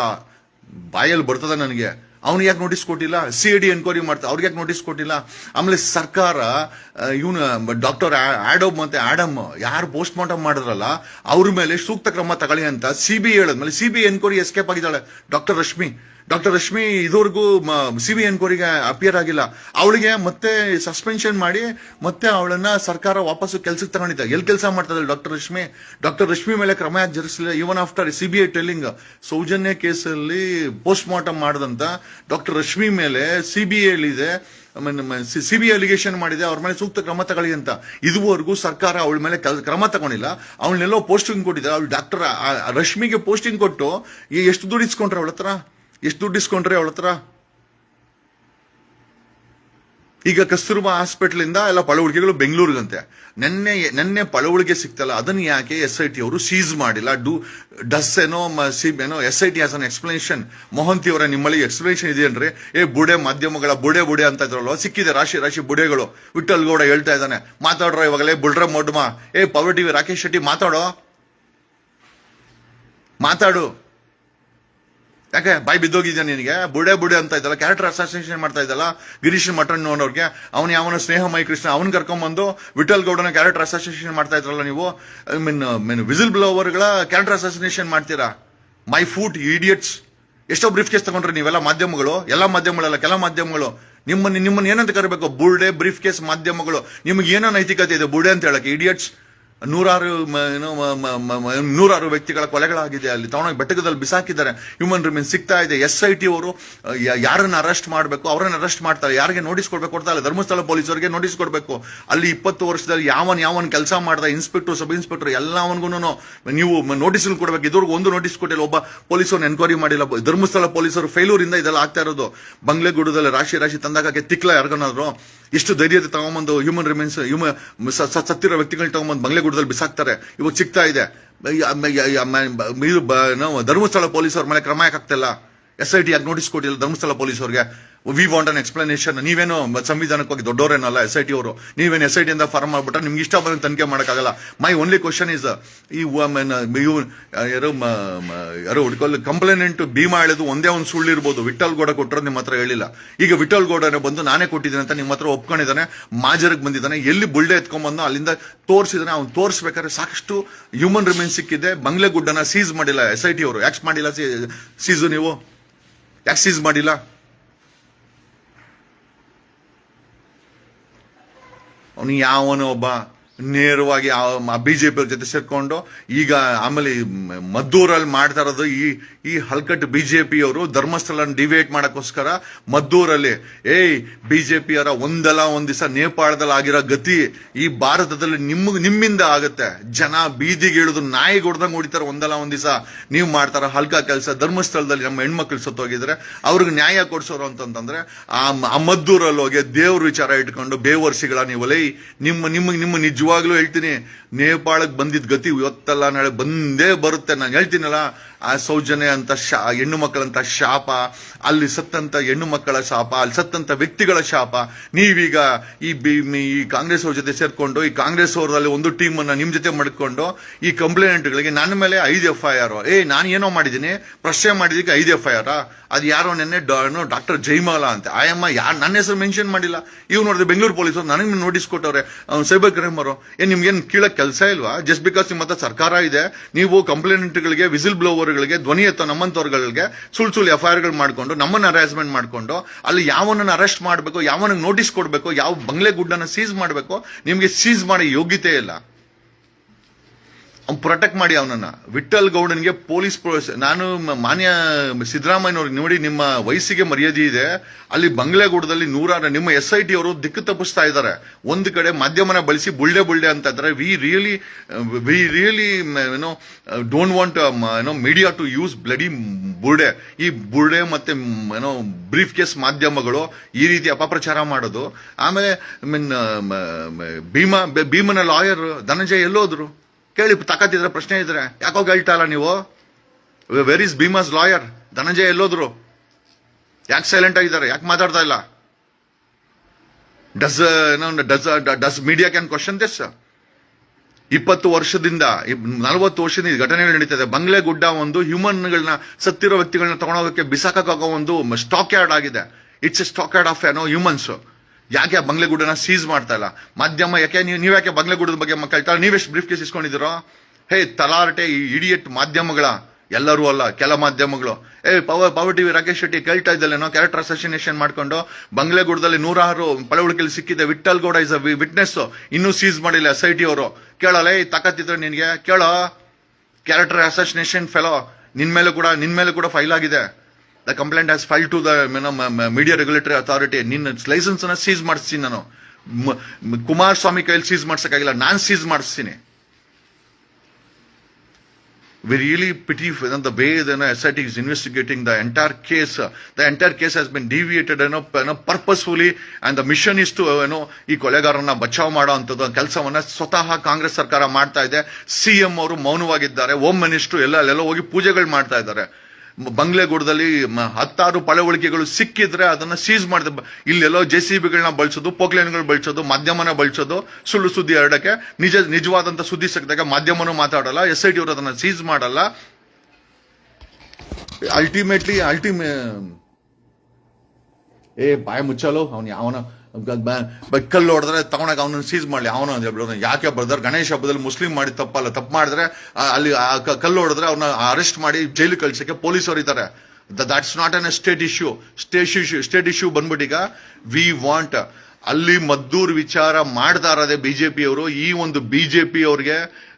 ಬಾಯಲ್ಲಿ ಬರ್ತದ ನನಗೆ. ಅವ್ನು ಯಾಕೆ ನೋಟಿಸ್ ಕೊಟ್ಟಿಲ್ಲ? ಸಿ ಡಿ ಎನ್ಕ್ವೈರಿ ಮಾಡ್ತಾ ಅವ್ರಿಗೆ ಯಾಕೆ ನೋಟಿಸ್ ಕೊಟ್ಟಿಲ್ಲ? ಆಮೇಲೆ ಸರ್ಕಾರ ಇವನು ಡಾಕ್ಟರ್ ಆಡಮ್ ಮತ್ತೆ ಆಡಮ್ ಯಾರು ಪೋಸ್ಟ್ ಮಾರ್ಟಮ್ ಮಾಡಿದ್ರಲ್ಲ, ಅವ್ರ ಮೇಲೆ ಸೂಕ್ತ ಕ್ರಮ ತಗೊಳ್ಳಿ ಅಂತ ಸಿ ಬಿ ಹೇಳಿದ್ಮೇಲೆ ಸಿ ಬಿ ಎನ್ಕ್ವೈರಿ ಎಸ್ಕೇಪ್ ಆಗಿದ್ದಾಳೆ ಡಾಕ್ಟರ್ ರಶ್ಮಿ. ಡಾಕ್ಟರ್ ರಶ್ಮಿ ಇದುವರೆಗೂ ಸಿ ಬಿ ಎನ್ಕ್ವೈರಿಗೆ ಅಪಿಯರ್ ಆಗಿಲ್ಲ. ಅವಳಿಗೆ ಮತ್ತೆ ಸಸ್ಪೆನ್ಷನ್ ಮಾಡಿ ಮತ್ತೆ ಅವಳನ್ನ ಸರ್ಕಾರ ವಾಪಸ್ ಕೆಲಸಕ್ಕೆ ತಗೊಂಡಿದ್ದ. ಎಲ್ಲಿ ಕೆಲಸ ಮಾಡ್ತಾ ಡಾಕ್ಟರ್ ರಶ್ಮಿ? ಡಾಕ್ಟರ್ ರಶ್ಮಿ ಮೇಲೆ ಕ್ರಮ ಜರುಗಿಸಲಿಲ್ಲ. Even after C B I telling Sowjanya ಕೇಸಲ್ಲಿ ಪೋಸ್ಟ್ ಮಾರ್ಟಮ್ ಮಾಡಿದಂತ ಡಾಕ್ಟರ್ ರಶ್ಮಿ ಮೇಲೆ ಸಿ ಬಿ ಇದೆ. ಸಿ ಬಿ ಅಲಿಗೇಷನ್ ಮಾಡಿದೆ. ಅವ್ರ ಮೇಲೆ ಸೂಕ್ತ ಕ್ರಮ ತಗೊಳ್ಳಿ ಅಂತ. ಇದುವರೆಗೂ ಸರ್ಕಾರ ಅವಳ ಮೇಲೆ ಕ್ರಮ ತಗೊಂಡಿಲ್ಲ. ಅವಳನ್ನೆಲ್ಲೋ ಪೋಸ್ಟಿಂಗ್ ಕೊಟ್ಟಿದ್ದಾರೆ. ಅವಳು ಡಾಕ್ಟರ್ ರಶ್ಮಿಗೆ ಪೋಸ್ಟಿಂಗ್ ಕೊಟ್ಟು ಎಷ್ಟು ದುಡ್ಡು ಇಸ್ಕೊಂಡ್ರೆ ಅವಳ ಹತ್ರ ಎಷ್ಟು ದುಡ್ಡು ಇಸ್ಕೊಂಡ್ರೆ ಅವಳ ಹತ್ರ? ಈಗ ಕಸ್ತೂರ್ಬಾ ಹಾಸ್ಪಿಟ್ಲಿಂದ ಎಲ್ಲ ಪಳವಳಿಕೆಗಳು ಬೆಂಗಳೂರಿಗಂತೆ. ನೆನ್ನೆ ನೆನ್ನೆ ಪಳವಳಿಕೆ ಸಿಕ್ತಲ್ಲ, ಅದನ್ನ ಯಾಕೆ ಎಸ್ ಐ ಟಿ ಅವರು ಸೀಸ್ ಮಾಡಿಲ್ಲ? ಡು ಡಸ್ ಏನೋ ಮ- ಸಿ ಏನೋ S I T as an explanation Mohanty ಅವರ ನಿಮ್ಮಲ್ಲಿ ಎಕ್ಸ್ಪ್ಲನೇಷನ್ ಇದೆಯೇನ್ರಿ ಏ, ಬುಡೆ ಮಾಧ್ಯಮಗಳ ಬುಡೆ ಬುಡೆ ಅಂತ ಇದ್ರಲ್ವ? ಸಿಕ್ಕಿದೆ ರಾಶಿ ರಾಶಿ ಬುಡೆಗಳು. ವಿಠಲ್ ಗೌಡ ಹೇಳ್ತಾ ಇದ್ದಾನೆ, ಮಾತಾಡ್ರೋ ಇವಾಗಲೇ ಬುಲ್ರ ಮೊಡ್ಮ. ಏ, ಪವರ್ ಟಿವಿ ರಾಕೇಶ್ ಶೆಟ್ಟಿ ಮಾತಾಡೋ? ಮಾತಾಡು. ಯಾಕೆ, ಬಾಯಿ ಬಿದ್ದೋಗಿದ್ಯಾ ನಿನಗೆ? ಬುಡೆ ಬುಡೆ ಅಂತ ಇದ್ದಲ್ಲ ಕ್ಯಾರೆಕ್ಟರ್ ಅಸೋಸಿಯೇಷನ್ ಮಾಡ್ತಾ ಇದ್ದಲ್ಲ, ಗಿರೀಶ್ ಮಠನ್ ಅನ್ನೋರ್ಗೆ, ಅವನು ಯಾವನ ಸ್ನೇಹಮಯ ಕೃಷ್ಣ, ಅವ್ನು ಕರ್ಕೊಂಡ್ಬಂದು ವಿಠಲ್ ಗೌಡನ ಕ್ಯಾರೆಕ್ಟರ್ ಅಸೋಸಿಯೇಷನ್ ಮಾಡ್ತಾ ಇದ್ರಲ್ಲ ನೀವು? ಐ ಮೀನ್ ಮೀನ್ ವಿಸಿಲ್ ಬ್ಲೋವರ್ಗಳ ಕ್ಯಾರೆಕ್ಟರ್ ಅಸೋಸಿಯೇಷನ್ ಮಾಡ್ತೀರಾ? ಮೈ ಫೂಟ್ ಇಡಿಯಟ್ಸ್ ಎಷ್ಟೋ ಬ್ರೀಫ್ ಕೇಸ್ ತಗೊಂಡ್ರಿ ನೀವೆಲ್ಲ ಮಾಧ್ಯಮಗಳು, ಎಲ್ಲ ಮಾಧ್ಯಮಗಳಲ್ಲ, ಕೆಲ ಮಾಧ್ಯಮಗಳು. ನಿಮ್ಮನ್ನು, ನಿಮ್ಮನ್ನ ಏನಂತ ಕರಿಬೇಕು? ಬುರ್ಡೆ ಬ್ರೀಫ್ ಕೇಸ್ ಮಾಧ್ಯಮಗಳು. ನಿಮ್ಗೆ ಏನೋ ನೈತಿಕತೆ ಇದೆ ಬುರ್ಡೆ ಅಂತ ಹೇಳಕ್ಕೆ ಇಡಿಯಟ್ಸ್ ನೂರಾರು ಏನೋ ನೂರಾರು ವ್ಯಕ್ತಿಗಳ ಕೊಲೆಗಳಾಗಿದೆ ಅಲ್ಲಿ. ತಗೊಂಡೋಗಿ ಬೆಟ್ಟಗದಲ್ಲಿ ಬಿಸಾಕಿದ್ದಾರೆ. ಹ್ಯೂಮನ್ ರಿಮೇನ್ ಸಿಗ್ತಾ ಇದೆ. ಎಸ್ ಐ ಟಿ ಅವರು ಯಾರನ್ನ ಅರೆಸ್ಟ್ ಮಾಡಬೇಕು, ಅವರನ್ನ ಅರೆಸ್ಟ್ ಮಾಡ್ತಾರೆ. ಯಾರಿಗೆ ನೋಟಿಸ್ ಕೊಡ್ಬೇಕು ಕೊಡ್ತಾರೆ ಧರ್ಮಸ್ಥಳ ಪೊಲೀಸರಿಗೆ ನೋಟಿಸ್ ಕೊಡಬೇಕು. ಅಲ್ಲಿ ಇಪ್ಪತ್ತು ವರ್ಷದಲ್ಲಿ ಯಾವನ್ ಯಾವನ್ ಕೆಲಸ ಮಾಡ್ದ ಇನ್ಸ್ಪೆಕ್ಟರ್ ಸಬ್ ಇನ್ಸ್ಪೆಕ್ಟರ್ ಎಲ್ಲವನ್ಗೂ ನೀವು ನೋಟಿಸ್ ಕೊಡಬೇಕು. ಇದುವರೆಗೂ ಒಂದು ನೋಟಿಸ್ ಕೊಟ್ಟಿಲ್ಲ. ಒಬ್ಬ ಪೊಲೀಸರು ಎನ್ಕ್ವೈರಿ ಮಾಡಿಲ್ಲ. ಧರ್ಮಸ್ಥಳ ಪೊಲೀಸರು ಫೇಲೂರಿಂದ ಇಂದ ಇದೆಲ್ಲ ಆಗ್ತಾ ಇರೋದು. ಬಂಗ್ಲೆಗೂಡದಲ್ಲಿ ರಾಶಿ ರಾಶಿ ತಂದಾಗಕ್ಕೆ ತಿಕ್ಲ ಯಾರ್ಗನಾದ್ರು ಇಷ್ಟು ಧೈರ್ಯತೆ ತಗೊಂಬಂದು ಹ್ಯೂಮನ್ ರಿಮೇನ್ಸ್ ಹ್ಯೂಮನ್ ಸತ್ತಿರೋ ವ್ಯಕ್ತಿಗಳನ್ನ ತಗೊಂಬಂದು ಬಿಸಾಕ್ತಾರೆ. ಇವಾಗ ಸಿಗ್ತಾ ಇದೆ. ಧರ್ಮಸ್ಥಳ ಪೊಲೀಸ್ ಅವ್ರ ಮೇಲೆ ಕ್ರಮ ಯಾಕಾಗ್ತಿಲ್ಲ ಎಸ್ ಐ ಟಿ ಯಾಕೆ ನೋಟಿಸ್ ಕೊಟ್ಟಿಲ್ಲ ಧರ್ಮಸ್ಥಳ ಪೊಲೀಸರಿಗೆ ವಿ ವಾಂಟ್ ಅನ್ ಎಕ್ಸ್ಪ್ಲನೇಷನ್ ನೀವೇನು ಸಂವಿಧಾನಕ್ಕೆ ಸಂವಿಧಾನಕ್ಕಾಗಿ ದೊಡ್ಡವರೇನಲ್ಲ ಎಸ್ ಐ ಟಿ ಅವರು. ನೀವೇನು ಎಸ್ ಐ ಟಿ ಅಂತ ಫಾರ್ಮ್ ಮಾಡ್ಬಿಟ್ರೆ ನಿಮ್ಗೆ ಇಷ್ಟ ಬಂದ ತನಿಖೆ ಮಾಡೋಕ್ಕಾಗಲ್ಲ. ಮೈ ಓನ್ಲಿ ಕ್ವಶನ್ ಇಸ್ ಈ ಇವ್ ಯಾರು ಯಾರು ಹುಡ್ಕೊಲ್ ಕಂಪ್ಲೇನೆಂಟ್ ಭೀಮಾ ಹೇಳೋದು ಒಂದೇ ಒಂದು ಸುಳ್ಳು ಇರ್ಬೋದು. ವಿಠಲ್ ಗೌಡ ಕೊಟ್ಟರು ನಿಮ್ಮ ಹತ್ರ ಹೇಳಿಲ್ಲ. ಈಗ ವಿಠಲ್ ಗೌಡನೇ ಬಂದು ನಾನೇ ಕೊಟ್ಟಿದ್ದೀನಿ ಅಂತ ನಿಮ್ಮ ಹತ್ರ ಒಪ್ಕೊಂಡಿದ್ದಾನೆ, ಮಾಜರಿಗೆ ಬಂದಿದ್ದಾನೆ, ಎಲ್ಲಿ ಬುಲ್ಡೆ ಎತ್ಕೊಂಡ್ಬಂದು ಅಲ್ಲಿಂದ ತೋರಿಸಿದಾನೆ ಅವ್ನು ತೋರಿಸ್ಬೇಕಾದ್ರೆ ಸಾಕಷ್ಟು ಹ್ಯೂಮನ್ ರಿಮೈನ್ಸ್ ಸಿಕ್ಕಿದೆ. ಬಂಗ್ಲೆ ಗುಡ್ಡನ ಸೀಸ್ ಮಾಡಿಲ್ಲ ಎಸ್ ಐ ಟಿ ಅವರು. ಯಾಕೆ ಮಾಡಿಲ್ಲ ಸೀಸು ನೀವು? ಯಾಕೆ ಸೀಸ್ ಮಾಡಿಲ್ಲ? ಅವನು ಯಾವನೋ ಒಬ್ಬ ನೇರವಾಗಿ ಬಿಜೆಪಿ ಜೊತೆ ಸೇರ್ಕೊಂಡು ಈಗ ಆಮೇಲೆ ಮದ್ದೂರಲ್ಲಿ ಮಾಡ್ತಾ ಇರೋದು ಈ ಈ ಹಲ್ಕಟ್ ಬಿಜೆಪಿ ಅವರು ಧರ್ಮಸ್ಥಳ ಡಿವೇಟ್ ಮಾಡಕ್ಕೋಸ್ಕರ ಮದ್ದೂರಲ್ಲಿ, ಏಯ್ ಬಿಜೆಪಿ ಅವರ ಒಂದಲ್ಲ ಒಂದ್ ದಿವಸ ನೇಪಾಳದಲ್ಲಿ ಆಗಿರೋ ಗತಿ ಈ ಭಾರತದಲ್ಲಿ ನಿಮ್ಮ ನಿಮ್ಮಿಂದ ಆಗುತ್ತೆ. ಜನ ಬೀದಿಗೆ ಇಳಿದು ನಾಯಿ ಹೊಡ್ದಂಗ್ ಹೊಡಿತಾರೆ ಒಂದಲ್ಲ ಒಂದ್ ದಿವಸ. ನೀವು ಮಾಡ್ತಾರ ಹಲ್ಕ ಕೆಲಸ, ಧರ್ಮಸ್ಥಳದಲ್ಲಿ ನಮ್ಮ ಹೆಣ್ಮಕ್ಳು ಸತ್ತೋಗಿದ್ರೆ ಅವ್ರಿಗೆ ನ್ಯಾಯ ಕೊಡ್ಸೋರು ಅಂತಂತಂದ್ರೆ ಆ ಮದ್ದೂರಲ್ಲಿ ಹೋಗಿ ದೇವ್ರ ವಿಚಾರ ಇಟ್ಕೊಂಡು ಬೇವರ್ಸಿಗಳ ನೀವು ಲೈ ನಿಮ್ಮ ನಿಮ್ಮ ನಿಮ್ಮ ನಿಜವಾಗ್ಲೂ ಹೇಳ್ತೀನಿ ನೇಪಾಳಕ್ಕೆ ಬಂದಿದ್ ಗತಿ ಇವತ್ತಲ್ಲ ನಾಳೆ ಬಂದೇ ಬರುತ್ತೆ. ನಾನು ಹೇಳ್ತೀನಲ್ಲ ಆ ಸೌಜನ್ಯ ಅಂತ ಶಾ ಹೆಣ್ಣು ಮಕ್ಕಳಂತ ಶಾಪ, ಅಲ್ಲಿ ಸತ್ತಂತ ಹೆಣ್ಣು ಮಕ್ಕಳ ಶಾಪ, ಅಲ್ಲಿ ಸತ್ತಂತ ವ್ಯಕ್ತಿಗಳ ಶಾಪ. ನೀವೀಗ ಈ ಈ ಕಾಂಗ್ರೆಸ್ ಅವ್ರ ಜೊತೆ ಸೇರ್ಕೊಂಡು, ಈ ಕಾಂಗ್ರೆಸ್ ಅವರಲ್ಲಿ ಒಂದು ಟೀಮ್ ಅನ್ನ ನಿಮ್ ಜೊತೆ ಮಾಡ್ಕೊಂಡು, ಈ ಕಂಪ್ಲೇಂಟ್ಗಳಿಗೆ ನನ್ನ ಮೇಲೆ ಐದು ಎಫ್ ಐ ಆರ್ ಏ, ನಾನು ಏನೋ ಮಾಡಿದ್ದೀನಿ, ಪ್ರಶ್ನೆ ಮಾಡಿದಕ್ಕೆ ಐದು ಎಫ್ ಐ ಆರ್ ಅದು ಯಾರೋ ನೆನ್ನೆ ಡಾಕ್ಟರ್ ಜೈಮಾಲ ಅಂತ. ಆಯಮ್ಮ ಯಾರು, ನನ್ನ ಹೆಸರು ಮೆನ್ಷನ್ ಮಾಡಿಲ್ಲ. ಇವ್ ನೋಡಿದ್ರೆ ಬೆಂಗಳೂರು ಪೊಲೀಸರು ನನಗೆ ನೋಟಿಸ್ ಕೊಟ್ಟವ್ರೆ ಸೈಬರ್ ಕ್ರೈಮ್ ಅವರು. ಏನ್ ನಿಮ್ಗೇನು ಕೀಳಕ್ಕೆ ಕೆಲಸ ಇಲ್ವಾ? ಜಸ್ಟ್ ಬಿಕಾಸ್ ನಿಮ್ಮ ಹತ್ರ ಸರ್ಕಾರ ಇದೆ, ನೀವು ಕಂಪ್ಲೇಂಟ್ಗಳಿಗೆ ವಿಸಿಲ್ ಬ್ಲೋವರ್ಗಳಿಗೆ ಧ್ವನಿ ಎತ್ತೋ ನಮ್ಮಂತವ್ರಗಳಿಗೆ ಸುಳ್ ಸುಳ್ಳು ಎಫ್ ಐ ಆರ್ಗಳು ಮಾಡ್ಕೊಂಡು, ನಮ್ಮನ್ನ ಹರಾಸ್ಮೆಂಟ್ ಮಾಡ್ಕೊಂಡು, ಅಲ್ಲಿ ಯಾವನನ್ನ ಅರೆಸ್ಟ್ ಮಾಡಬೇಕು, ಯಾವನಿಗೆ ನೋಟಿಸ್ ಕೊಡಬೇಕು, ಯಾವ ಬಂಗ್ಲೆ ಗುಡ್ಡನ ಸೀಸ್ ಮಾಡಬೇಕು, ನಿಮ್ಗೆ ಸೀಸ್ ಮಾಡೋ ಯೋಗ್ಯತೆ ಇಲ್ಲ. ಅವ್ನು ಪ್ರೊಟೆಕ್ಟ್ ಮಾಡಿ ಅವನನ್ನ. ವಿಠಲ್ ಗೌಡನ್ಗೆ ಪೊಲೀಸ್ ನಾನು ಮಾನ್ಯ ಸಿದ್ದರಾಮಯ್ಯನವ್ರಿಗೆ ನೋಡಿ ನಿಮ್ಮ ವಯಸ್ಸಿಗೆ ಮರ್ಯಾದೆ ಇದೆ. ಅಲ್ಲಿ ಬಂಗ್ಲೆಗೂಡದಲ್ಲಿ ನೂರಾರು ನಿಮ್ಮ ಎಸ್ ಐ ಟಿ ಅವರು ದಿಕ್ಕು ತಪ್ಪಿಸ್ತಾ ಇದ್ದಾರೆ. ಒಂದು ಕಡೆ ಮಾಧ್ಯಮನ ಬಳಸಿ ಬುಳ್ಳೆ ಬುಳ್ಳೆ ಅಂತ ಇದ್ದಾರೆ. ವಿ ರಿಯಲಿ ವಿ ರಿಯಲಿ ಏನೋ ಡೋಂಟ್ ವಾಂಟ್ ಏನೋ ಮೀಡಿಯಾ ಟು ಯೂಸ್ ಬ್ಲಡಿ ಬುರ್ಡೆ ಈ ಬುರ್ಡೆ ಮತ್ತೆ ಏನೋ ಬ್ರೀಫ್ ಕೇಸ್ ಮಾಧ್ಯಮಗಳು ಈ ರೀತಿ ಅಪಪ್ರಚಾರ ಮಾಡೋದು. ಆಮೇಲೆ ಐ ಮೀನ್ ಭೀಮಾ ಭೀಮನ ಲಾಯರ್ ಧನಂಜಯ ಎಲ್ಲೋದ್ರು. ಕೇಳಿ, ತಕತ್ತಿದ್ರೆ ಪ್ರಶ್ನೆ ಇದ್ರೆ, ಯಾಕೋ ಹೇಳ್ತಾ ಇಲ್ಲ ನೀವು? Where is Bhima's lawyer Dhananjaya ಎಲ್ಲೋದ್ರು. ಯಾಕೆ ಸೈಲೆಂಟ್ ಆಗಿದ್ದಾರೆ? ಯಾಕೆ ಮಾತಾಡ್ತಾ ಇಲ್ಲ? Does does does media can question this ಇಪ್ಪತ್ತು ವರ್ಷದಿಂದ ನಲವತ್ತು ವರ್ಷದಿಂದ ಘಟನೆಗಳು ನಡೀತದೆ. ಬಂಗ್ಲೆ ಗುಡ್ಡ ಒಂದು ಹ್ಯೂಮನ್ಗಳನ್ನ ಸತ್ತಿರೋ ವ್ಯಕ್ತಿಗಳನ್ನ ತಗೊಂಡೋಗಕ್ಕೆ ಬಿಸಾಕಕ್ಕಾಗೋ ಒಂದು ಸ್ಟಾಕ್ ಯಾರ್ಡ್ ಆಗಿದೆ. It's a stock yard of ಎನೋ ಹ್ಯೂಮನ್ಸ್ ಯಾಕೆ ಆ ಬಂಗ್ಲೆಗೂಡನ್ನ ಸೀಸ್ ಮಾಡ್ತಾ ಇಲ್ಲ? ಮಾಧ್ಯಮ ಯಾಕೆ ನೀವು ನೀವು ಯಾಕೆ ಬಂಗ್ಲೆಗೂಡದ ಬಗ್ಗೆ ಕೇಳ್ತಾ ನೀವೆಷ್ಟು ಬ್ರೀಫ್ ಕೇಸ್ ಇಸ್ಕೊಂಡಿದ್ದೀರೋ? ಹೇ, ತಲಾರಟೆ, ಈ ಇಡಿಯಟ್ ಮಾಧ್ಯಮಗಳ, ಎಲ್ಲರೂ ಅಲ್ಲ, ಕೆಲ ಮಾಧ್ಯಮಗಳು. ಏ power power TV Rakesh Shetty ಕೇಳ್ತಾ ಇದ್ದಲ್ಲೇನೋ ಕ್ಯಾರೆಕ್ಟರ್ ಅಸೋಸಿನೇಷನ್ ಮಾಡ್ಕೊಂಡು ಬಂಗ್ಲೆಗೂಡದಲ್ಲಿ ನೂರಾರು ಪಳವಳಿಕೆಯಲ್ಲಿ ಸಿಕ್ಕಿದೆ. Vittal Gowda is a witness ಇನ್ನೂ ಸೀಸ್ ಮಾಡಿಲ್ಲ ಎಸ್ ಐ ಟಿ ಅವರು. ಕೇಳಲ್ಲ, ಏ, ತಕತ್ತಿದ್ರೆ ನಿನ್ಗೆ? ಕೇಳೋ. ಕ್ಯಾರೆಕ್ಟರ್ ಅಸೋಸಿನೇಷನ್ ಫೆಲೋ ನಿನ್ ಮೇಲೆ ಕೂಡ ನಿನ್ ಮೇಲೆ ಕೂಡ ಫೈಲ್ ಆಗಿದೆ. The complaint has file to the media regulatory authority ನಿನ್ನ ಲೈಸೆನ್ಸ್ ಅನ್ನ ಸೀಸ್ ಮಾಡಿಸ್ತೀನಿ ನಾನು. ಕುಮಾರಸ್ವಾಮಿ ಕೈಯಲ್ಲಿ ಸೀಸ್ ಮಾಡ್ಸಕ್ಕಾಗಿಲ್ಲ. ನಾನು ಸೀಸ್ ಮಾಡಿಸ್ತೀನಿ. We really pity you know, the way the you know, SIT is investigating the entire case. Case entire case has been deviated you know, you know, purposefully. And the ಈ ಕೊಲೆಗಾರರನ್ನ ಬಚಾವ್ ಮಾಡೋ ಅಂಥದ್ದು. ಕೆಲಸವನ್ನ ಸ್ವತಃ ಕಾಂಗ್ರೆಸ್ ಸರ್ಕಾರ ಮಾಡ್ತಾ ಇದೆ. ಸಿ ಎಂ ಅವರು ಮೌನವಾಗಿದ್ದಾರೆ. ಹೋಮ್ ಮಿನಿಸ್ಟ್ರು ಎಲ್ಲ ಅಲ್ಲೆಲ್ಲ ಹೋಗಿ ಪೂಜೆಗಳು ಮಾಡ್ತಾ ಇದ್ದಾರೆ. ಬಂಗ್ಲೆಗೂಡದಲ್ಲಿ ಹತ್ತಾರು ಪಳವಳಿಕೆಗಳು ಸಿಕ್ಕಿದ್ರೆ ಅದನ್ನ ಸೀಸ್ ಮಾಡಿದ ಇಲ್ಲೆಲ್ಲೋ ಜೆ ಸಿ ಬಿಗಳನ್ನ ಬಳಸೋದು, ಪೋಕ್ಲೇನ್ಗಳು ಬಳಸೋದು, ಮಾಧ್ಯಮನ ಬಳಸೋದು, ಸುಳ್ಳು ಸುದ್ದಿ ಹರಡಕ್ಕೆ, ನಿಜ, ನಿಜವಾದಂತ ಸುದ್ದಿ ಸಿಕ್ಕಿದಾಗ ಮಾಧ್ಯಮನೂ ಮಾತಾಡಲ್ಲ, ಎಸ್ ಐ ಟಿ ಅವರು ಅದನ್ನ ಸೀಸ್ ಮಾಡಲ್ಲ. ಅಲ್ಟಿಮೇಟ್ಲಿ ಅಲ್ಟಿಮೇ ಏ, ಬಾಯ್ ಮುಚ್ಚಲು, ಅವನು ಯಾವನ ಕಲ್ಲು ಹೊಡೆದ್ರೆ ತಗೊಂಡಾಗ ಅವನನ್ನು ಸೀಸ್ ಮಾಡ್ಲಿ. ಅವನ ಯಾಕೆ ಬ್ರದರ್ ಗಣೇಶ ಹಬ್ಬದಲ್ಲಿ ಮುಸ್ಲಿಂ ಮಾಡಿ ತಪ್ಪಲ್ಲ, ತಪ್ಪು ಮಾಡಿದ್ರೆ ಅಲ್ಲಿ ಕಲ್ಲು ಹೊಡೆದ್ರೆ ಅವನ್ನ ಅರೆಸ್ಟ್ ಮಾಡಿ ಜೈಲು ಕಳ್ಸಕ್ಕೆ ಪೊಲೀಸರು ಇದ್ದಾರೆ that's not an state issue state issue state issue ಬಂದ್ಬಿಟ್ಟೀಗ we want ಅಲ್ಲಿ ಮದ್ದೂರ್ ವಿಚಾರ ಮಾಡ್ತಾ ಇರೋದೇ ಬಿಜೆಪಿಯವರು ಈ ಒಂದು ಬಿಜೆಪಿ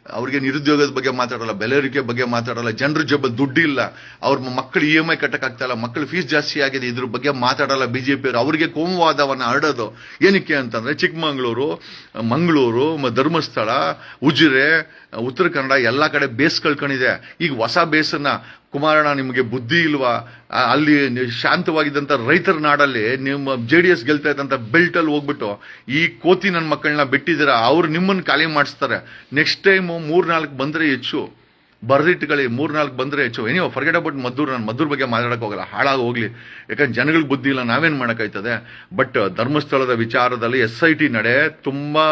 ಅವ್ರಿಗೆ ನಿರುದ್ಯೋಗದ ಬಗ್ಗೆ ಮಾತಾಡಲ್ಲ, ಬೆಲೆ ಏರಿಕೆ ಬಗ್ಗೆ ಮಾತಾಡಲ್ಲ, ಜನರ ಜಬ್ಬ ದುಡ್ಡಿಲ್ಲ, ಅವ್ರ ಮಕ್ಕಳು ಇ ಎಂ ಐ ಕಟ್ಟಕ್ಕಾಗ್ತಾ ಇಲ್ಲ ಮಕ್ಕಳು ಫೀಸ್ ಜಾಸ್ತಿ ಆಗಿದೆ, ಇದ್ರ ಬಗ್ಗೆ ಮಾತಾಡಲ್ಲ ಬಿ ಜೆ ಪಿಯವರು ಅವರಿಗೆ ಕೋಮುವಾದವನ್ನು ಹರಡೋದು. ಏನಕ್ಕೆ ಅಂತಂದ್ರೆ ಚಿಕ್ಕಮಗಳೂರು, ಮಂಗಳೂರು ಧರ್ಮಸ್ಥಳ, ಉಜಿರೆ, ಉತ್ತರ ಕನ್ನಡ ಎಲ್ಲ ಕಡೆ ಬೇಸ್ ಕಳ್ಕೊಂಡಿದೆ. ಈಗ ಹೊಸ ಬೇಸನ್ನ ಕುಮಾರಣ್ಣ, ನಿಮಗೆ ಬುದ್ಧಿ ಇಲ್ವಾ? ಅಲ್ಲಿ ಶಾಂತವಾಗಿದ್ದಂಥ ರೈತರ ನಾಡಲ್ಲಿ ನಿಮ್ಮ ಜೆ ಡಿ ಎಸ್ ಗೆಲ್ತಾ ಇದ್ದಂತ ಬೆಲ್ಟ್ ಅಲ್ಲಿ ಹೋಗ್ಬಿಟ್ಟು ಈ ಕೋತಿ ನನ್ನ ಮಕ್ಕಳನ್ನ ಬಿಟ್ಟಿದ್ದೀರಾ? ಅವ್ರು ನಿಮ್ಮನ್ನ ಖಾಲಿ ಮಾಡಿಸ್ತಾರೆ. ನೆಕ್ಸ್ಟ್ ಟೈಮ್ ಮೂರು ನಾಲ್ಕು ಬಂದ್ರೆ ಹೆಚ್ಚು. ಬರೆದಿಟ್ಟುಗಳಿ ಮೂರು ನಾಲ್ಕು ಬಂದ್ರೆ ಹೆಚ್ಚು. ಏನೋ ಫರ್ಗೆಟ್ ಅಬೌಟ್ ಮದ್ದೂರ್, ನಾನು ಮದ್ದೂರ್ ಬಗ್ಗೆ ಮಾತಾಡಕ್ ಹೋಗಲ್ಲ. ಹಾಳಾಗಿ ಹೋಗ್ಲಿ. ಯಾಕಂದ್ರೆ ಜನಗಳಿಗೆ ಬುದ್ಧಿ ಇಲ್ಲ, ನಾವೇನ್ ಮಾಡೋಕ್ಕಾಯ್ತದೆ? ಬಟ್ ಧರ್ಮಸ್ಥಳದ ವಿಚಾರದಲ್ಲಿ ಎಸ್ ಐ ಟಿ ನಡೆ ತುಂಬಾ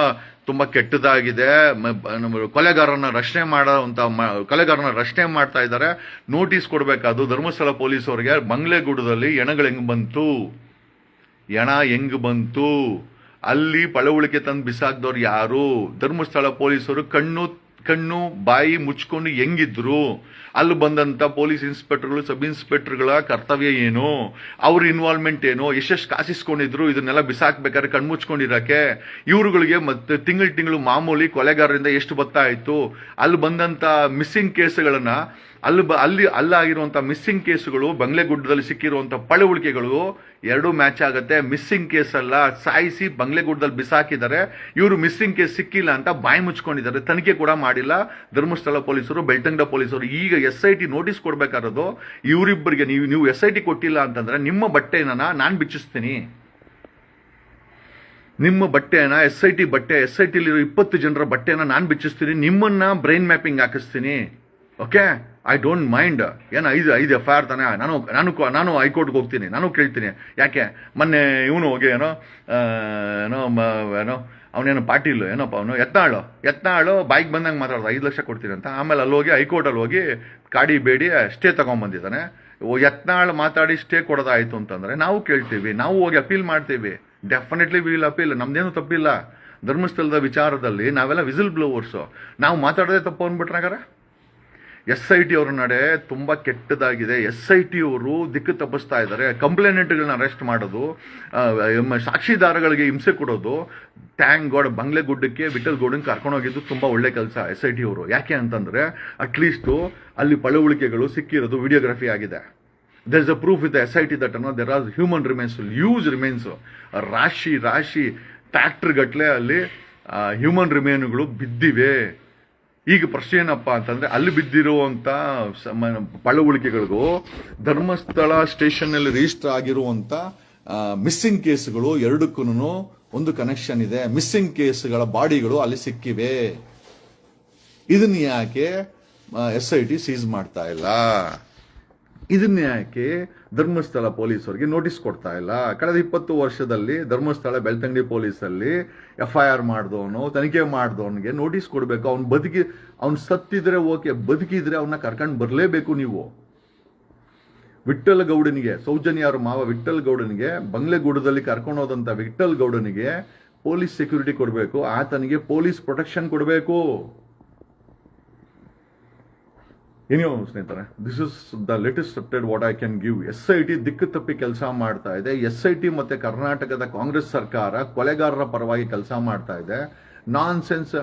ತುಂಬಾ ಕೆಟ್ಟದಾಗಿದೆ. ಕೊಲೆಗಾರನ ರಕ್ಷಣೆ ಮಾಡುವಂತ ಮ- ಕೊಲೆಗಾರನ ರಕ್ಷಣೆ ಮಾಡ್ತಾ ಇದ್ದಾರೆ. ನೋಟಿಸ್ ಕೊಡಬೇಕಾದ್ರು ಧರ್ಮಸ್ಥಳ ಪೊಲೀಸ್ ಅವರಿಗೆ ಬಂಗ್ಲೆಗೂಡದಲ್ಲಿ ಎಣಗಳು ಹೆಂಗ್ ಬಂತು? ಎಣ ಹೆಂಗ್ ಬಂತು? ಅಲ್ಲಿ ಪಳವಳಿಕೆ ತಂದು ಬಿಸಾಕ್ದವ್ರು ಯಾರು? ಧರ್ಮಸ್ಥಳ ಪೊಲೀಸರು ಕಣ್ಣು ಕಣ್ಣು, ಬಾಯಿ ಮುಚ್ಕೊಂಡು ಹೆಂಗಿದ್ರು? ಅಲ್ಲಿ ಬಂದಂತ ಪೊಲೀಸ್ ಇನ್ಸ್ಪೆಕ್ಟರ್ಗಳು, ಸಬ್ ಇನ್ಸ್ಪೆಕ್ಟರ್ಗಳ ಕರ್ತವ್ಯ ಏನು? ಅವ್ರ ಇನ್ವಾಲ್ವ್ಮೆಂಟ್ ಏನು? ಎಷ್ಟೆಷ್ಟು ಕಾಸಿಸ್ಕೊಂಡಿದ್ರು? ಇದನ್ನೆಲ್ಲ ಬಿಸಾಕ್ಬೇಕಾದ್ರೆ ಕಣ್ಮುಚ್ಕೊಂಡಿರಕ್ಕೆ ಇವರುಗಳಿಗೆ ಮತ್ತೆ ತಿಂಗಳು ತಿಂಗಳು ಮಾಮೂಲಿ ಕೊಲೆಗಾರರಿಂದ ಎಷ್ಟು ಬತ್ತಾಯಿತು ಅಲ್ಲಿ ಬಂದಂತ ಮಿಸ್ಸಿಂಗ್ ಕೇಸ್ಗಳನ್ನ ಅಲ್ಲಿ ಬ- ಅಲ್ಲಿ ಅಲ್ಲಾಗಿರುವಂಥ ಮಿಸ್ಸಿಂಗ್ ಕೇಸುಗಳು, ಬಂಗ್ಲೆಗುಡ್ಡದಲ್ಲಿ ಸಿಕ್ಕಿರುವಂತ ಪಳವಳಿಕೆಗಳು ಎರಡೂ ಮ್ಯಾಚ್ ಆಗುತ್ತೆ. ಮಿಸ್ಸಿಂಗ್ ಕೇಸ್ ಅಲ್ಲ ಸಾಯಿಸಿ ಬಂಗ್ಲೆಗುಡ್ಡದಲ್ಲಿ ಬಿಸಾಕಿದ್ದಾರೆ. ಇವರು ಮಿಸ್ಸಿಂಗ್ ಕೇಸ್ ಸಿಕ್ಕಿಲ್ಲ ಅಂತ ಬಾಯಿ ಮುಚ್ಕೊಂಡಿದ್ದಾರೆ. ತನಿಖೆ ಕೂಡ ಮಾಡಿಲ್ಲ. ಧರ್ಮಸ್ಥಳ ಪೊಲೀಸರು, ಬೆಳ್ತಂಗಡ ಪೊಲೀಸರು, ಈಗ ಎಸ್ ಐ ಟಿ ನೋಟಿಸ್ ಕೊಡ್ಬೇಕಾರೋದು ಇವರಿಬ್ಬರಿಗೆ ನೀವು ನೀವು ಎಸ್ ಐ ಟಿ ಕೊಟ್ಟಿಲ್ಲ ಅಂತಂದ್ರೆ ನಿಮ್ಮ ಬಟ್ಟೆನ ನಾನು ಬಿಚ್ಚಿಸ್ತೀನಿ. ನಿಮ್ಮ ಬಟ್ಟೆನ ಎಸ್ ಐ ಟಿ ಬಟ್ಟೆ ಎಸ್ ಐ ಟಿಲಿರೋ ಇಪ್ಪತ್ತು ಜನರ ಬಟ್ಟೆನ ನಾನು ಬಿಚ್ಚಿಸ್ತೀನಿ. ನಿಮ್ಮನ್ನ ಬ್ರೈನ್ ಮ್ಯಾಪಿಂಗ್ ಹಾಕಿಸ್ತೀನಿ. ಓಕೆ ಐ ಡೋಂಟ್ ಮೈಂಡ್ ಏನು ಐದು ಐದು ಎಫ್ ಐ ಆರ್ ತಾನೆ? ನಾನು ನಾನು ನಾನು ಹೈಕೋರ್ಟ್ಗೆ ಹೋಗ್ತೀನಿ. ನಾನು ಕೇಳ್ತೀನಿ. ಯಾಕೆ? ಮೊನ್ನೆ ಇವನು ಹೋಗಿ ಏನೋ ಏನೋ ಏನೋ ಅವನೇನೋ ಪಾಟೀಲ್ ಏನಪ್ಪ ಅವನು ಎತ್ನಾಳು ಎತ್ನಾಳು ಬೈಕ್ ಬಂದಂಗೆ ಮಾತಾಡ್ದ. ಐದು ಲಕ್ಷ ಕೊಡ್ತೀನಿ ಅಂತ. ಆಮೇಲೆ ಅಲ್ಲಿ ಹೋಗಿ ಹೈಕೋರ್ಟಲ್ಲಿ ಹೋಗಿ ಕಾಡಿ ಬೇಡಿ ಸ್ಟೇ ಓ, ಎತ್ನಾಳು ಮಾತಾಡಿ ಸ್ಟೇ ಕೊಡೋದಾಯ್ತು ಅಂತಂದ್ರೆ ನಾವು ಕೇಳ್ತೀವಿ. ನಾವು ಹೋಗಿ ಅಪೀಲ್ ಮಾಡ್ತೀವಿ. ಡೆಫಿನೆಟ್ಲಿ ವಿಲ್ ಅಪೀಲ್ ನಮ್ದೇನು ತಪ್ಪಿಲ್ಲ. ಧರ್ಮಸ್ಥಳದ ವಿಚಾರದಲ್ಲಿ ನಾವೆಲ್ಲ ವಿಸಿಲ್ ಬ್ಲೋವರ್ಸು ನಾವು ಮಾತಾಡೋದೇ ತಪ್ಪು ಅಂದ್ಬಿಟ್ರಾಗಾರ ಎಸ್ ಐ ಟಿ ಅವ್ರ ನಡೆ ತುಂಬಾ ಕೆಟ್ಟದಾಗಿದೆ. ಎಸ್ ಐ ಟಿ ಅವರು ದಿಕ್ಕು ತಪ್ಪಿಸ್ತಾ ಇದ್ದಾರೆ. ಕಂಪ್ಲೇನೆಂಟ್ಗಳನ್ನ ಅರೆಸ್ಟ್ ಮಾಡೋದು ಸಾಕ್ಷಿದಾರಗಳಿಗೆ ಹಿಂಸೆ ಕೊಡೋದು, ಟ್ಯಾಂಕ್ ಗೋಡ್ ಬಂಗ್ಲೆಗುಡ್ಡಕ್ಕೆ ವಿಠಲ್ ಕರ್ಕೊಂಡು ಕರ್ಕೊಂಡೋಗಿದ್ದು ತುಂಬಾ ಒಳ್ಳೆ ಕೆಲಸ ಎಸ್ ಐ ಟಿ ಅವರು. ಯಾಕೆ ಅಂತಂದ್ರೆ ಅಟ್ಲೀಸ್ಟ್ ಅಲ್ಲಿ ಪಳವಳಿಕೆಗಳು ಸಿಕ್ಕಿರೋದು ವಿಡಿಯೋಗ್ರಫಿ ಆಗಿದೆ. There is a proof with S I T that ಅನ್ನೋ there are human remains use remains ರಾಶಿ ರಾಶಿ ಟ್ರ್ಯಾಕ್ಟರ್ ಗಟ್ಲೆ ಅಲ್ಲಿ ಹ್ಯೂಮನ್ ರಿಮೇನ್ಗಳು ಬಿದ್ದಿವೆ. ಈಗ ಪ್ರಶ್ನೆ ಏನಪ್ಪ ಅಂತಂದ್ರೆ ಅಲ್ಲಿ ಬಿದ್ದಿರುವಂತ ಪಳವಳಿಕೆಗಳಿಗೂ ಧರ್ಮಸ್ಥಳ ಸ್ಟೇಷನ್ನಲ್ಲಿ ರಿಜಿಸ್ಟರ್ ಆಗಿರುವಂತ ಮಿಸ್ಸಿಂಗ್ ಕೇಸ್ಗಳು ಎರಡಕ್ಕೂ ಒಂದು ಕನೆಕ್ಷನ್ ಇದೆ. ಮಿಸ್ಸಿಂಗ್ ಕೇಸ್ಗಳ ಬಾಡಿಗಳು ಅಲ್ಲಿ ಸಿಕ್ಕಿವೆ. ಇದನ್ನ ಯಾಕೆ ಎಸ್ ಐ ಟಿ ಸೀಸ್ ಮಾಡ್ತಾ ಇಲ್ಲ? ಇದನ್ನ ಯಾಕೆ ಧರ್ಮಸ್ಥಳ ಪೊಲೀಸರಿಗೆ ನೋಟಿಸ್ ಕೊಡ್ತಾ ಇಲ್ಲ. ಕಳೆದ ಇಪ್ಪತ್ತು ವರ್ಷದಲ್ಲಿ ಧರ್ಮಸ್ಥಳ, ಬೆಳ್ತಂಗಡಿ ಪೊಲೀಸಲ್ಲಿ ಎಫ್ ಐ ಆರ್ ಮಾಡಿದವನು, ತನಿಖೆ ಮಾಡಿದವನಿಗೆ ನೋಟಿಸ್ ಕೊಡಬೇಕು. ಅವ್ನು ಬದುಕಿ, ಅವ್ನು ಸತ್ತಿದ್ರೆ ಓಕೆ ಬದುಕಿದ್ರೆ ಅವನ್ನ ಕರ್ಕೊಂಡು ಬರಲೇಬೇಕು ನೀವು. ವಿಠ್ಠಲ್ ಗೌಡನಿಗೆ ಸೌಜನ್ಯ ಅವ್ರ ಮಾವ ವಿಠ್ಠಲ್ ಗೌಡನಿಗೆ, ಬಂಗ್ಲೆಗೂಡದಲ್ಲಿ ಕರ್ಕೊಂಡು ಹೋದಂಥ ವಿಠ್ಠಲ್ ಗೌಡನಿಗೆ ಪೊಲೀಸ್ ಸೆಕ್ಯೂರಿಟಿ ಕೊಡಬೇಕು. ಆತನಿಗೆ ಪೊಲೀಸ್ ಪ್ರೊಟೆಕ್ಷನ್ ಕೊಡಬೇಕು. ಏನೋ ಸ್ನೇಹಿತರೆ this is the latest update what I can give S I T ದಿಕ್ಕು ತಪ್ಪಿ ಕೆಲಸ ಮಾಡ್ತಾ ಇದೆ. ಎಸ್ ಐ ಟಿ ಮತ್ತೆ ಕರ್ನಾಟಕದ ಕಾಂಗ್ರೆಸ್ ಸರ್ಕಾರ ಕೊಲೆಗಾರರ ಪರವಾಗಿ ಕೆಲಸ ಮಾಡ್ತಾ ಇದೆ. ನಾನ್ ಸೆನ್ಸ್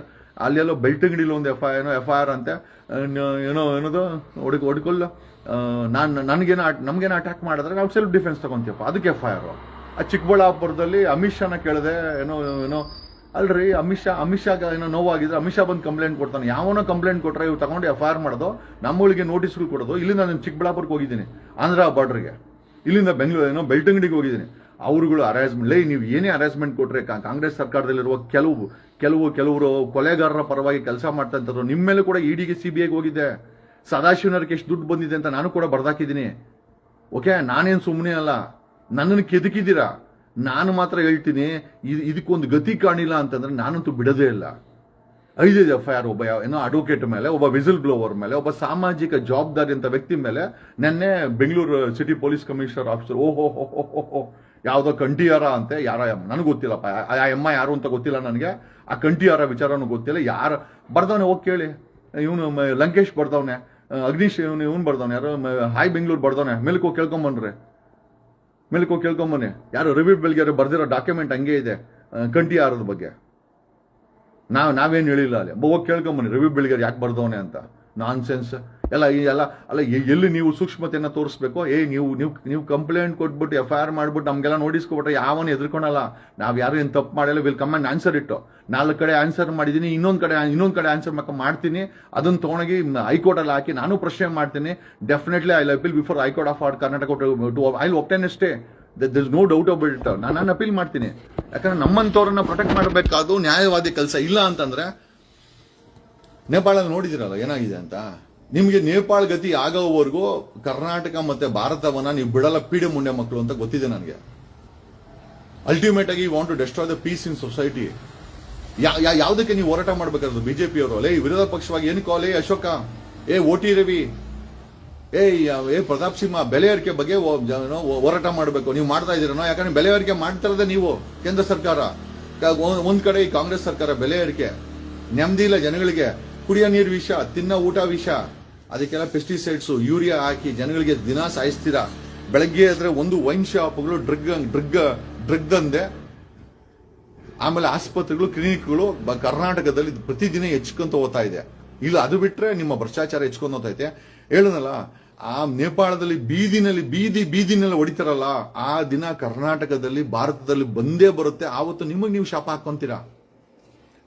ಅಲ್ಲೆಲ್ಲೋ ಬೆಳ್ತಂಗಡಿಲಿ ಒಂದು ಎಫ್ ಐ ಏನೋ ಎಫ್ ಐ ಆರ್ ಅಂತೆ. ಏನೋ, ಏನದು? ಹೊಡಿಕ್, ಹೊಡ್ಕೊಲ್ಲ. ನಾನು, ನನಗೇನು ನಮಗೇನು ಅಟ್ಯಾಕ್ ಮಾಡಿದ್ರೆ ನಾವು ಸೆಲ್ಫ್ ಡಿಫೆನ್ಸ್ ತಗೊಂತೀವಪ್ಪ. ಅದಕ್ಕೆ ಎಫ್ ಐ ಆರ್ ಆ ಚಿಕ್ಕಬಳ್ಳಾಪುರದಲ್ಲಿ ಅಮಿತ್ ಶಾನ ಕೇಳಿದೆ, ಏನೋ ಏನೋ ಅಲ್ರಿ, ಅಮಿತ್ ಶಾ ಅಮಿತ್ ಶಾ ಏನೋ ನೋವಾಗಿದ್ರೆ ಅಮಿತ್ ಶಾ ಬಂದು ಕಂಪ್ಲೇಂಟ್ ಕೊಡ್ತಾನೆ. ಯಾವನೋ ಕಂಪ್ಲೇಂಟ್ ಕೊಟ್ಟರೆ ಇವ್ರು ತಗೊಂಡು ಎಫ್ ಐ ಆರ್ ಮಾಡೋದು ನಮ್ಮಗಳಿಗೆ ನೋಟಿಸ್ಗಳು ಕೊಡೋದು. ಇಲ್ಲಿಂದ ನಾನು ಚಿಕ್ಕಬಳ್ಳಾಪುರಕ್ಕೆ ಹೋಗಿದ್ದೀನಿ, ಆಂಧ್ರ ಬಾರ್ಡ್ರಿಗೆ ಇಲ್ಲಿಂದ ಬೆಂಗಳೂರು ಏನೋ ಬೆಳ್ತಂಗಡಿಗೆ ಹೋಗಿದ್ದೀನಿ. ಅವರುಗಳು ಅರೇಂಜ್ಮೆಂಟ್ ಲೈ, ನೀವು ಏನೇ ಅರೇಂಜ್ಮೆಂಟ್ ಕೊಟ್ಟರೆ ಕಾಂಗ್ರೆಸ್ ಸರ್ಕಾರದಲ್ಲಿರುವ ಕೆಲವು ಕೆಲವು ಕೆಲವರು ಕೊಲೆಗಾರರ ಪರವಾಗಿ ಕೆಲಸ ಮಾಡ್ತಾ ಇದ್ರು ನಿಮ್ಮ ಮೇಲೆ ಕೂಡ ಇಡಿಗೆ ಸಿ ಬಿ ಐಗೆ ಹೋಗಿದ್ದೆ ಸದಾಶಿವನರ್ಗೆ ಎಷ್ಟು ದುಡ್ಡು ಬಂದಿದೆ ಅಂತ ನಾನು ಕೂಡ ಬರ್ದಾಕಿದ್ದೀನಿ. ಓಕೆ, ನಾನೇನು ಸುಮ್ಮನೆ ಅಲ್ಲ. ನನ್ನನ್ನು ಕೆದಕಿದ್ದೀರಾ? ನಾನು ಮಾತ್ರ ಹೇಳ್ತೀನಿ, ಇದು ಇದಕ್ಕೊಂದು ಗತಿ ಕಾಣಿಲ್ಲ ಅಂತಂದ್ರೆ ನಾನಂತೂ ಬಿಡೋದೇ ಇಲ್ಲ. ಐದಿದೆ ಎಫ್ ಐ ಆರ್ ಒಬ್ಬ ಏನೋ ಅಡ್ವೊಕೇಟ್ ಮೇಲೆ, ಒಬ್ಬ ವಿಸಿಲ್ ಬ್ಲೋವರ್ ಮೇಲೆ, ಒಬ್ಬ ಸಾಮಾಜಿಕ ಜವಾಬ್ದಾರಿ ಅಂತ ವ್ಯಕ್ತಿ ಮೇಲೆ ನಿನ್ನೆ Bengaluru city police commissioner officer ಓಹೋ ಹೋ ಹೋ ಹೋ ಹೋ ಯಾವುದೋ ಕಂಠಿಯಾರ ಅಂತೆ, ಯಾರ ನನಗೆ ಗೊತ್ತಿಲ್ಲಪ್ಪ ಆ- ಎಮ್ಮ ಯಾರು ಅಂತ ಗೊತ್ತಿಲ್ಲ ನನಗೆ. ಆ ಕಂಠಿಯಾರ ವಿಚಾರನೂ ಗೊತ್ತಿಲ್ಲ, ಯಾರು ಬರ್ದವನೆ, ಹೋಗಿ ಕೇಳಿ. ಇವನು ಲಂಕೇಶ್ ಬರ್ದವನೆ ಅಗ್ನೀಶ್, ಇವನು ಇವನು ಬರ್ದವನೆ, ಯಾರು ಹಾಯ್ ಬೆಂಗಳೂರು ಬರ್ದವನೆ ಮೇಲಕ್ಕೆ ಹೋಗಿ ಕೇಳ್ಕೊಂಬನ್ರಿ ಮೇಲಕ್ಕೆ ಹೋಗಿ ಕೇಳ್ಕೊಂಬನ್ನಿ ಯಾರು ರವಿ ಬೆಳಗ್ಗೆ ಬರ್ದಿರೋ ಡಾಕ್ಯುಮೆಂಟ್ ಹಂಗೆ ಇದೆ. ಕಂಠಿ ಆರೋದ್ರ ಬಗ್ಗೆ. ನಾವು ನಾವೇನು ಹೇಳಿಲ್ಲ ಅಲ್ಲಿ. ಹೋಗಿ ಕೇಳ್ಕೊಂಬನ್ನಿ ರವಿ ಬೆಳಗ್ಗೆ ಯಾಕೆ ಬರ್ದವನೆ ಅಂತ. ನಾನ್ ಸೆನ್ಸ್ ಎಲ್ಲ ಎಲ್ಲ, ಅಲ್ಲ ಎಲ್ಲಿ ನೀವು ಸೂಕ್ಷ್ಮತೆಯನ್ನು ತೋರಿಸ್ಬೇಕು? ಏ, ನೀವು ನೀವು ನೀವು ಕಂಪ್ಲೇಂಟ್ ಕೊಟ್ಬಿಟ್ಟು ಎಫ್ ಐ ಆರ್ ಮಾಡ್ಬಿಟ್ಟು ನಮಗೆಲ್ಲ ನೋಡಿಸ್ಕೊಬಿಟ್ರೆ ಯಾವನು ಎದ್ರುಕೊಳಲ್ಲ ನಾವು ಯಾರು ಏನು ತಪ್ಪು ಮಾಡಿಲ್ಲ ವಿಲ್ ಕಮ್ ಅಂಡ್ ಆನ್ಸರ್ ಇಟ್ಟು ನಾಲ್ಕು ಕಡೆ ಆನ್ಸರ್ ಮಾಡಿದ್ದೀನಿ ಇನ್ನೊಂದು ಕಡೆ ಇನ್ನೊಂದು ಕಡೆ ಆನ್ಸರ್ ಮಕ್ಕ ಮಾಡ್ತೀನಿ. ಅದನ್ನ ತೊಗೊಂಡೋಗಿ ಹೈಕೋರ್ಟಲ್ಲಿ ಹಾಕಿ ನಾನು ಪ್ರಶ್ನೆ ಮಾಡ್ತೀನಿ. Definitely I appeal before high court of our Karnataka to I often ಅಷ್ಟೇ this no doubt about it ನಾನು ನಾನು ಅಪೀಲ್ ಮಾಡ್ತೀನಿ. ಯಾಕಂದ್ರೆ ನಮ್ಮಂಥವ್ರನ್ನ ಪ್ರೊಟೆಕ್ಟ್ ಮಾಡಬೇಕಾದ್ದು ನ್ಯಾಯವಾದಿ ಕೆಲಸ ಇಲ್ಲ ಅಂತಂದ್ರೆ ನೇಪಾಳ ನೋಡಿದಿರಲ್ಲ, ಏನಾಗಿದೆ ಅಂತ? ನಿಮ್ಗೆ ನೇಪಾಳ ಗತಿ ಆಗೋವರೆಗೂ ಕರ್ನಾಟಕ ಮತ್ತೆ ಭಾರತವನ್ನ ನೀವು ಬಿಡಲ್ಲ ಪೀಡೆ ಮುಂಡೆ ಮಕ್ಕಳು ಅಂತ ಗೊತ್ತಿದೆ ನನಗೆ. ಅಲ್ಟಿಮೇಟ್ ಆಗಿ want to destroy the peace in society ಯಾವುದಕ್ಕೆ ನೀವು ಹೋರಾಟ ಮಾಡ್ಬೇಕಾದ್ರು ಬಿಜೆಪಿ ಅವರು? ಅಲ್ಲೇ ವಿರೋಧ ಪಕ್ಷವಾಗಿ ಏನು ಕಾಲ್ ಅಶೋಕ, ಏ ಓ ಟಿ ರವಿ, ಏ ಏ, ಪ್ರತಾಪ್ ಸಿಂಹ, ಬೆಲೆ ಏರಿಕೆ ಬಗ್ಗೆ ಹೋರಾಟ ಮಾಡಬೇಕು. ನೀವು ಮಾಡ್ತಾ ಇದ್ದೀರನೋ? ಯಾಕಂದ್ರೆ ಬೆಲೆ ಏರಿಕೆ ಮಾಡ್ತಿರೋದೇ ನೀವು, ಕೇಂದ್ರ ಸರ್ಕಾರ. ಒಂದ್ ಕಡೆ ಈ ಕಾಂಗ್ರೆಸ್ ಸರ್ಕಾರ ಬೆಲೆ ಏರಿಕೆ, ನೆಮ್ಮದಿ ಇಲ್ಲ ಜನಗಳಿಗೆ. ಕುಡಿಯೋ ನೀರು ವಿಷ, ತಿನ್ನೋ ಊಟ ವಿಷ. ಅದಕ್ಕೆಲ್ಲ ಪೆಸ್ಟಿಸೈಡ್ಸು ಯೂರಿಯಾ ಹಾಕಿ ಜನಗಳಿಗೆ ದಿನ ಸಾಯಿಸ್ತೀರಾ? ಬೆಳಗ್ಗೆ ಆದರೆ ಒಂದು ವೈನ್ ಶಾಪ್ಗಳು ಡ್ರಗ್ ಡ್ರಗ್ ಡ್ರಗ್ ಅಂದೆ. ಆಮೇಲೆ ಆಸ್ಪತ್ರೆಗಳು ಕ್ಲಿನಿಕ್ಗಳು ಕರ್ನಾಟಕದಲ್ಲಿ ಪ್ರತಿದಿನ ಹೆಚ್ಕೊಂತ ಹೋಗ್ತಾ ಇದೆ. ಇಲ್ಲ, ಅದು ಬಿಟ್ರೆ ನಿಮ್ಮ ಭ್ರಷ್ಟಾಚಾರ ಹೆಚ್ಕೊಂತ ಹೋಗ್ತೈತೆ ಹೇಳನಲ್ಲ ಆ ನೇಪಾಳದಲ್ಲಿ ಬೀದಿನಲ್ಲಿ, ಬೀದಿ, ಬೀದಿನಲ್ಲಿ ಹೊಡಿತಾರಲ್ಲ, ಆ ದಿನ ಕರ್ನಾಟಕದಲ್ಲಿ, ಭಾರತದಲ್ಲಿ ಬಂದೇ ಬರುತ್ತೆ. ಆವತ್ತು ನಿಮಗೆ ನೀವು ಶಾಪ ಹಾಕೊಂತೀರಾ?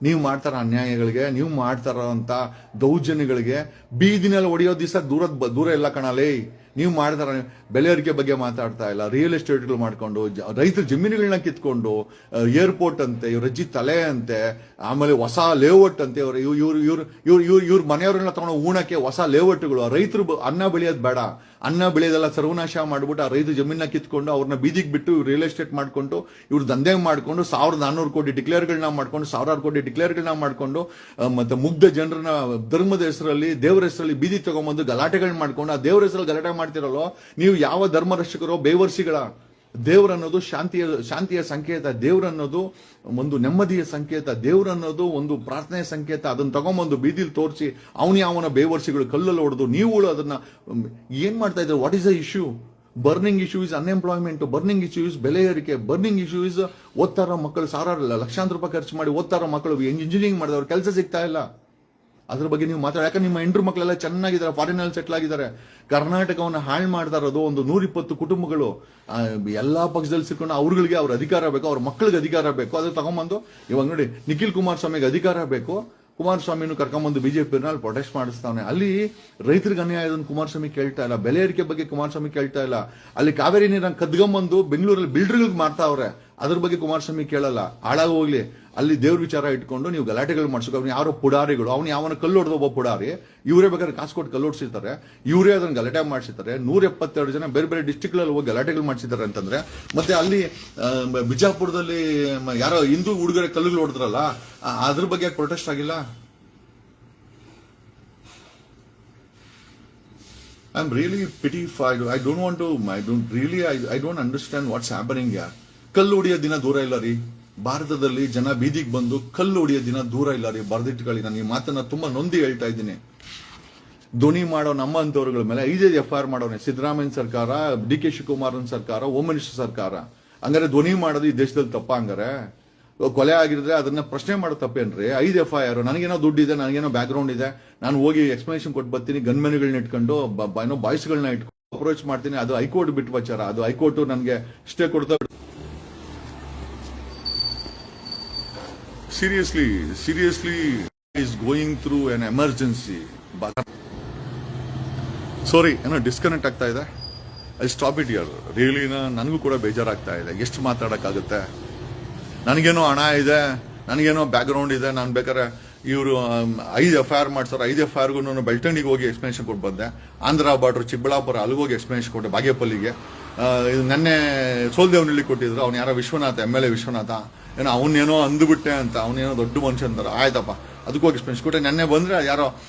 ನೀವು ಮಾಡ್ತಾರ ಅನ್ಯಾಯಗಳಿಗೆ ನೀವು ಮಾಡ್ತಾರಂತ ದೌರ್ಜನ್ಯಗಳಿಗೆ ಬೀದಿನಲ್ಲಿ ಒಡೆಯೋ ದಿವಸ ದೂರದ ದೂರ ಇಲ್ಲ ಕಣಲೇ. ನೀವು ಮಾಡ್ತಾರ ಬೆಲೆ ಏರಿಕೆ ಬಗ್ಗೆ ಮಾತಾಡ್ತಾ ಇಲ್ಲ. ರಿಯಲ್ ಎಸ್ಟೇಟ್ಗಳು ಮಾಡ್ಕೊಂಡು ರೈತರ ಜಮೀನುಗಳನ್ನ ಕಿತ್ಕೊಂಡು ಏರ್ಪೋರ್ಟ್ ಅಂತೆ, ಇವ್ರ ಅಜ್ಜಿ ತಲೆ ಅಂತೆ, ಆಮೇಲೆ ಹೊಸ ಲೇಔಟ್ ಅಂತೆ, ಇವ್ರು ಇವ್ರು ಇವ್ರು ಇವ್ರು ಇವ್ರು ಇವ್ರು ಇವ್ರ ಮನೆಯವ್ರನ್ನ ತಗೊಂಡು ಊಣಕ್ಕೆ ಹೊಸ ಲೇಔಟ್ಗಳು ರೈತರು ಅನ್ನ ಬೆಳೆಯೋದು ಬೇಡ. ಅನ್ನ ಬೆಳೆಯೋದೆಲ್ಲ ಸರ್ವನಾಶ ಮಾಡ್ಬಿಟ್ಟು ಆ ರೈತ ಜಮೀನ ಕಿತ್ಕೊಂಡು ಅವ್ರನ್ನ ಬೀದಿಗೆ ಬಿಟ್ಟು ರಿಯಲ್ ಎಸ್ಟೇಟ್ ಮಾಡ್ಕೊಂಡು, ಇವ್ರು ದಂಧೆ ಮಾಡ್ಕೊಂಡು, ಸಾವಿರದ ನಾನ್ನೂರು ಕೋಟಿ ಡಿಕ್ಲೇರ್ಗಳನ್ನ ಮಾಡ್ಕೊಂಡು, ಸಾವಿರಾರು ಕೋಟಿ ಡಿಕ್ಲೇರ್ಗಳನ್ನ ಮಾಡ್ಕೊಂಡು ಮತ್ತೆ ಮುಗ್ಧ ಜನರನ್ನ ಧರ್ಮದ ಹೆಸರಲ್ಲಿ, ದೇವರ ಹೆಸರಲ್ಲಿ ಬೀದಿ ತಗೊಂಬಂದು ಗಲಾಟೆಗಳು ಮಾಡ್ಕೊಂಡು, ಆ ದೇವರ ಹೆಸರಲ್ಲಿ ಗಲಾಟೆ ಮಾಡ್ತಿರಲ್ಲೋ ನೀವು ಯಾವ ಧರ್ಮರಕ್ಷಕರೋ ಬೇವರ್ಸಿಗಳ ದೇವರನ್ನೋದು ಶಾಂತಿಯ ಶಾಂತಿಯ ಸಂಕೇತ, ದೇವರನ್ನೋದು ಒಂದು ನೆಮ್ಮದಿಯ ಸಂಕೇತ, ದೇವರನ್ನೋದು ಒಂದು ಪ್ರಾರ್ಥನೆಯ ಸಂಕೇತ, ಅದನ್ನ ತಗೊಂಬಂದು ಬೀದಿಲಿ ತೋರಿಸಿ ಅವನ ಯಾವನ ಬೇವರ್ಸಿಗಳು ಕಲ್ಲಲ್ಲಿ ಹೊಡೆದು ನೀವು ಅದನ್ನ ಏನು ಮಾಡ್ತಾ ಇದ್ದಾರೆ? What is the issue burning issue is unemployment burning issue is ಬೆಲೆ ಏರಿಕೆ ಬರ್ನಿಂಗ್ ಇಶ್ಯೂ ಇಸ್ ಓದ್ತಾರ ಮಕ್ಕಳು ಸಾರಾರಲ್ಲ ಲಕ್ಷಾಂತರ ರೂಪಾಯಿ ಖರ್ಚು ಮಾಡಿ ಓದ್ತಾರ ಮಕ್ಕಳು ಇಂಜಿನಿಯರಿಂಗ್ ಮಾಡಿದವ್ರು, ಕೆಲಸ ಸಿಗ್ತಾ ಇಲ್ಲ. ಅದ್ರ ಬಗ್ಗೆ ನೀವು ಮಾತಾಡ. ಯಾಕಂದ್ರೆ ನಿಮ್ಮ ಹೆಂಡ್ರು ಮಕ್ಕಳೆಲ್ಲ ಚೆನ್ನಾಗಿದ್ದಾರೆ ಫಾರಿನ್ ಅಲ್ಲಿ ಸೆಟ್ಲ್ ಆಗಿದ್ದಾರೆ. ಕರ್ನಾಟಕವನ್ನು ಹಾಳು ಮಾಡ್ತಾ ಇರೋದು ಒಂದು ನೂರಿಪ್ಪತ್ತು ಕುಟುಂಬಗಳು. ಎಲ್ಲ ಪಕ್ಷದಲ್ಲಿ ಸಿಕ್ಕೊಂಡು ಅವ್ರಗಳಿಗೆ ಅವ್ರ ಅಧಿಕಾರ ಬೇಕು, ಅವ್ರ ಮಕ್ಕಳಿಗೆ ಅಧಿಕಾರ ಬೇಕು. ಅದು ತಗೊಂಬಂದು, ಇವಾಗ ನೋಡಿ, ನಿಖಿಲ್ ಕುಮಾರಸ್ವಾಮಿಗೆ ಅಧಿಕಾರ ಬೇಕು. ಕುಮಾರಸ್ವಾಮಿನೂ ಕರ್ಕೊಂಬಂದು ಬಿಜೆಪಿ ಅಲ್ಲಿ ಪ್ರೊಟೆಸ್ಟ್ ಮಾಡಿಸ್ತಾವನೆ. ಅಲ್ಲಿ ರೈತರಿಗೆ ಅನ್ಯಾಯ ಆಗೋದನ್ನ ಕುಮಾರಸ್ವಾಮಿ ಕೇಳ್ತಾ ಇಲ್ಲ. ಬೆಲೆ ಏರಿಕೆ ಬಗ್ಗೆ ಕುಮಾರಸ್ವಾಮಿ ಕೇಳ್ತಾ ಇಲ್ಲ. ಅಲ್ಲಿ ಕಾವೇರಿ ನೀರನ್ನು ಕದ್ಕೊಂಬಂದು ಬೆಂಗಳೂರಲ್ಲಿ ಬಿಲ್ಡರ್ಗಳಿಗೆ ಮಾಡ್ತಾವ್ರೆ ಅದ್ರ ಬಗ್ಗೆ ಕುಮಾರಸ್ವಾಮಿ ಕೇಳಲ್ಲ. ಹಾಳಾಗಿ ಹೋಗ್ಲಿ. ಅಲ್ಲಿ ದೇವ್ರ ವಿಚಾರ ಇಟ್ಕೊಂಡು ನೀವು ಗಲಾಟೆಗಳು ಮಾಡ್ಸೋಕೆ ಅವ್ನು ಯಾರೋ ಪುಡಾರಿಗಳು, ಅವ್ನು ಯಾವನ ಕಲ್ಲು ಹೊಡೆದ ಒಬ್ಬ ಪುಡಾರಿ, ಇವರೇ ಬೇಕಾದ್ರೆ ಕಾಸು ಕೊಟ್ಟು ಕಲ್ಲು ಹೊಡ್ಸಿರ್ತಾರೆ ಇವರೇ ಅದನ್ನ ಗಲಾಟೆ ಮಾಡಿಸಿರ್ತಾರೆ ನೂರ ಎಪ್ಪತ್ತೆರಡು ಜನ ಬೇರೆ ಬೇರೆ ಡಿಸ್ಟಿಕ್ಗಳಲ್ಲಿ ಹೋಗಿ ಗಲಾಟೆಗಳು ಮಾಡಿಸಿದ್ದಾರೆ ಅಂತಂದ್ರೆ, ಮತ್ತೆ ಅಲ್ಲಿ ಬಿಜಾಪುರದಲ್ಲಿ ಯಾರೋ ಹಿಂದೂ ಹುಡುಗರ ಕಲ್ಲುಗಳು ಹೊಡೆದ್ರಲ್ಲ ಅದ್ರ ಬಗ್ಗೆ ಪ್ರೊಟೆಸ್ಟ್ ಆಗಿಲ್ಲ? I really pity for you I don't want to I don't really I don't understand what's happening ಯಾರ್ ಕಲ್ಲು ಹೊಡಿಯೋ ದಿನ ದೂರ ಇಲ್ಲ ರೀ. ಭಾರತದಲ್ಲಿ ಜನ ಬೀದಿಗೆ ಬಂದು ಕಲ್ಲು ಹೊಡಿಯೋ ದಿನ ದೂರ ಇಲ್ಲ ರೀ, ಬರೆದಿಟ್ಕೊಳ್ಳಿ. ನಾನು ಈ ಮಾತನ್ನ ತುಂಬಾ ನೊಂದಿ ಹೇಳ್ತಾ ಇದ್ದೀನಿ. ಧ್ವನಿ ಮಾಡೋ ನಮ್ಮ ಅಂತವ್ರಗಳ ಮೇಲೆ ಐದೈದು ಎಫ್ ಐ ಆರ್ ಮಾಡೋನೆ, ಸಿದ್ದರಾಮಯ್ಯ ಸರ್ಕಾರ, ಡಿ ಕೆ ಶಿವಕುಮಾರನ್ ಸರ್ಕಾರ, ಹೋಮ್ ಮಿನಿಸ್ಟರ್ ಸರ್ಕಾರ. ಹಂಗಾರೆ ಧ್ವನಿ ಮಾಡೋದು ಈ ದೇಶದಲ್ಲಿ ತಪ್ಪ ಹಂಗಾರೆ? ಕೊಲೆ ಆಗಿದ್ರೆ ಅದನ್ನ ಪ್ರಶ್ನೆ ಮಾಡೋ ತಪ್ಪೇನ್ರಿ? ಐದು ಎಫ್ ಐ ಆರ್, ನನಗೇನೋ ಇದೆ, ನನಗೇನೋ ಬ್ಯಾಕ್ ಗ್ರೌಂಡ್ ಇದೆ. ನಾನು ಹೋಗಿ ಎಕ್ಸ್ಪ್ಲನೇಷನ್ ಕೊಟ್ಟು ಬರ್ತೀನಿ ಗನ್ಮೆನ್ಗಳನ್ನ ಇಟ್ಕೊಂಡು ಏನೋ ಬಾಯ್ಸ್ಗಳನ್ನ ಇಟ್ಕೊಂಡು ಅಪ್ರೋಚ್ ಮಾಡ್ತೀನಿ. ಅದು ಹೈಕೋರ್ಟ್ ಬಿಟ್ಟು ವಿಚಾರ. ಅದು ಹೈಕೋರ್ಟ್ ನನಗೆ ಸ್ಟೇ ಕೊಡ್ತಾ seriously seriously is going through an emergency sorry ಏನೋ ಡಿಸ್ಕನೆಕ್ಟ್ ಆಗ್ತಾ ಇದೆ. ಐ ಸ್ಟಾಪ್ ಇಟ್ ಯರ್ ರಿಯಲಿನ ನನಗೂ ಕೂಡ ಬೇಜಾರಾಗ್ತಾ ಇದೆ. ಎಷ್ಟು ಮಾತಾಡೋಕ್ಕಾಗುತ್ತೆ? ನನಗೇನೋ ಹಣ ಇದೆ, ನನಗೇನೋ ಬ್ಯಾಕ್ಗ್ರೌಂಡ್ ಇದೆ. ನಾನು ಬೇಕಾದ್ರೆ ಇವರು ಐದು ಎಫ್ ಐ ಆರ್ ಮಾಡ್ಸೋರು, ಐದು ಎಫ್ ಐ ಆರ್ಗೂ ನಾನು ಬೆಳ್ತಂಡಿಗೆ ಹೋಗಿ ಎಕ್ಸ್ಪ್ಲನೇಷನ್ ಕೊಟ್ಟು ಬಂದೆ. ಆಂಧ್ರ ಬಾರ್ಡ್ರ್ ಚಿಕ್ಕಬಳ್ಳಾಪುರ, ಅಲ್ಲಿಗೆ ಹೋಗಿ ಎಕ್ಸ್ಪ್ಲನೇಷನ್ ಕೊಟ್ಟೆ, ಬಾಗೇಪಲ್ಲಿಗೆ. ಇದು ನೆನ್ನೆ ಸೋಲ್ದೇವನಹಳ್ಳಿ ಕೊಟ್ಟಿದ್ರು. ಅವ್ನು ಯಾರೋ Vishwanatha M L A Vishwanatha. ಏನೋ ಅವನೇನೋ ಅಂದುಬಿಟ್ಟೆ ಅಂತ, ಅವನೇನೋ ದೊಡ್ಡ ಮನುಷ್ಯ ಅಂತಾರ. ಆಯ್ತಪ್ಪ. ಅದಕ್ಕೆ ಹೋಗಿ ಸ್ಪೆನ್ಸ್ ಕೊಟ್ಟೆ. ನೆನ್ನೆ ಬಂದರೆ ಯಾರೋ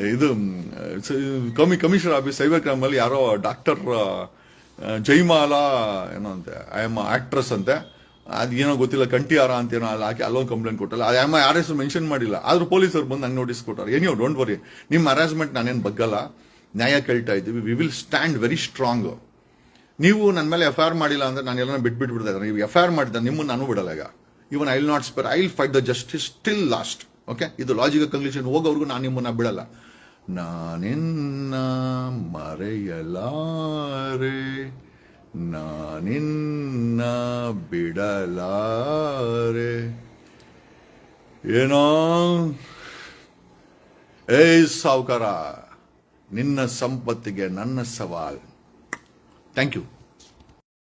ಇದು- ಕಮಿ, ಕಮಿಷನರ್ ಆಫೀಸ್, ಸೈಬರ್ ಕ್ರೈಮ್ ಅಲ್ಲಿ ಯಾರೋ ಡಾಕ್ಟರ್ ಜೈಮಾಲಾ ಏನೋ ಅಂತೆ ಐ ಎಂ ಆಕ್ಟ್ರೆಸ್ ಅಂತೆ. ಅದೇನೋ ಗೊತ್ತಿಲ್ಲ ಕಂಟಿಯಾರ ಅಂತ ಏನೋ ಅಲ್ಲಿ ಹಾಕಿ ಅಲ್ಲೊಂದು ಕಂಪ್ಲೇಂಟ್ ಕೊಟ್ಟಲ್ಲ. ಅದು, ಅಮ್ಮ ಯಾರ ಹೆಸರು ಮೆನ್ಷನ್ ಮಾಡಿಲ್ಲ. ಆದ್ರೂ ಪೊಲೀಸರು ಬಂದು ನಂಗೆ ನೋಟಿಸ್ ಕೊಟ್ಟಾರೆ. ಏನೋ ಡೋಂಟ್ ವರಿ ನಿಮ್ಮ ಅರೇಂಜ್ಮೆಂಟ್ ನಾನೇನು ಬಗ್ಗಲ್ಲ. ನ್ಯಾಯ ಕೇಳ್ತಾ ಇದ್ದೀವಿ. We will stand very strong ನೀವು ನನ್ನ ಮೇಲೆ ಎಫ್ ಐ ಆರ್ ಮಾಡಿಲ್ಲ ಅಂದ್ರೆ ನಾನು ಎಲ್ಲ ಬಿಟ್ಬಿಟ್ಟು ಬಿಡ್ತಾ ನೀವು ಎಫ್ ಐ ಆರ್ ಮಾಡಿದ ನಿಮ್ಮನ್ನು ನಾನು ಬಿಡಲ್ಲ ಈಗ. Even I will not spare I will fight the justice till last okay ಇದು ಲಾಜಿಕಲ್ ಕನ್ಕ್ಲೂಷನ್ ಹೋಗೋವ್ರಿಗೂ ನಾನು ನಿಮ್ಮನ್ನ ಬಿಡಲ್ಲ. ನಾನಿನ್ನ ಮರೆಯಲಾರೆ. ನಾನಿನ್ನ ಬಿಡಲಾರೆ. ಏನೋ? ಏ ಸಾವುಕಾರ, ನಿನ್ನ ಸಂಪತ್ತಿಗೆ ನನ್ನ ಸವಾಲ್. Thank you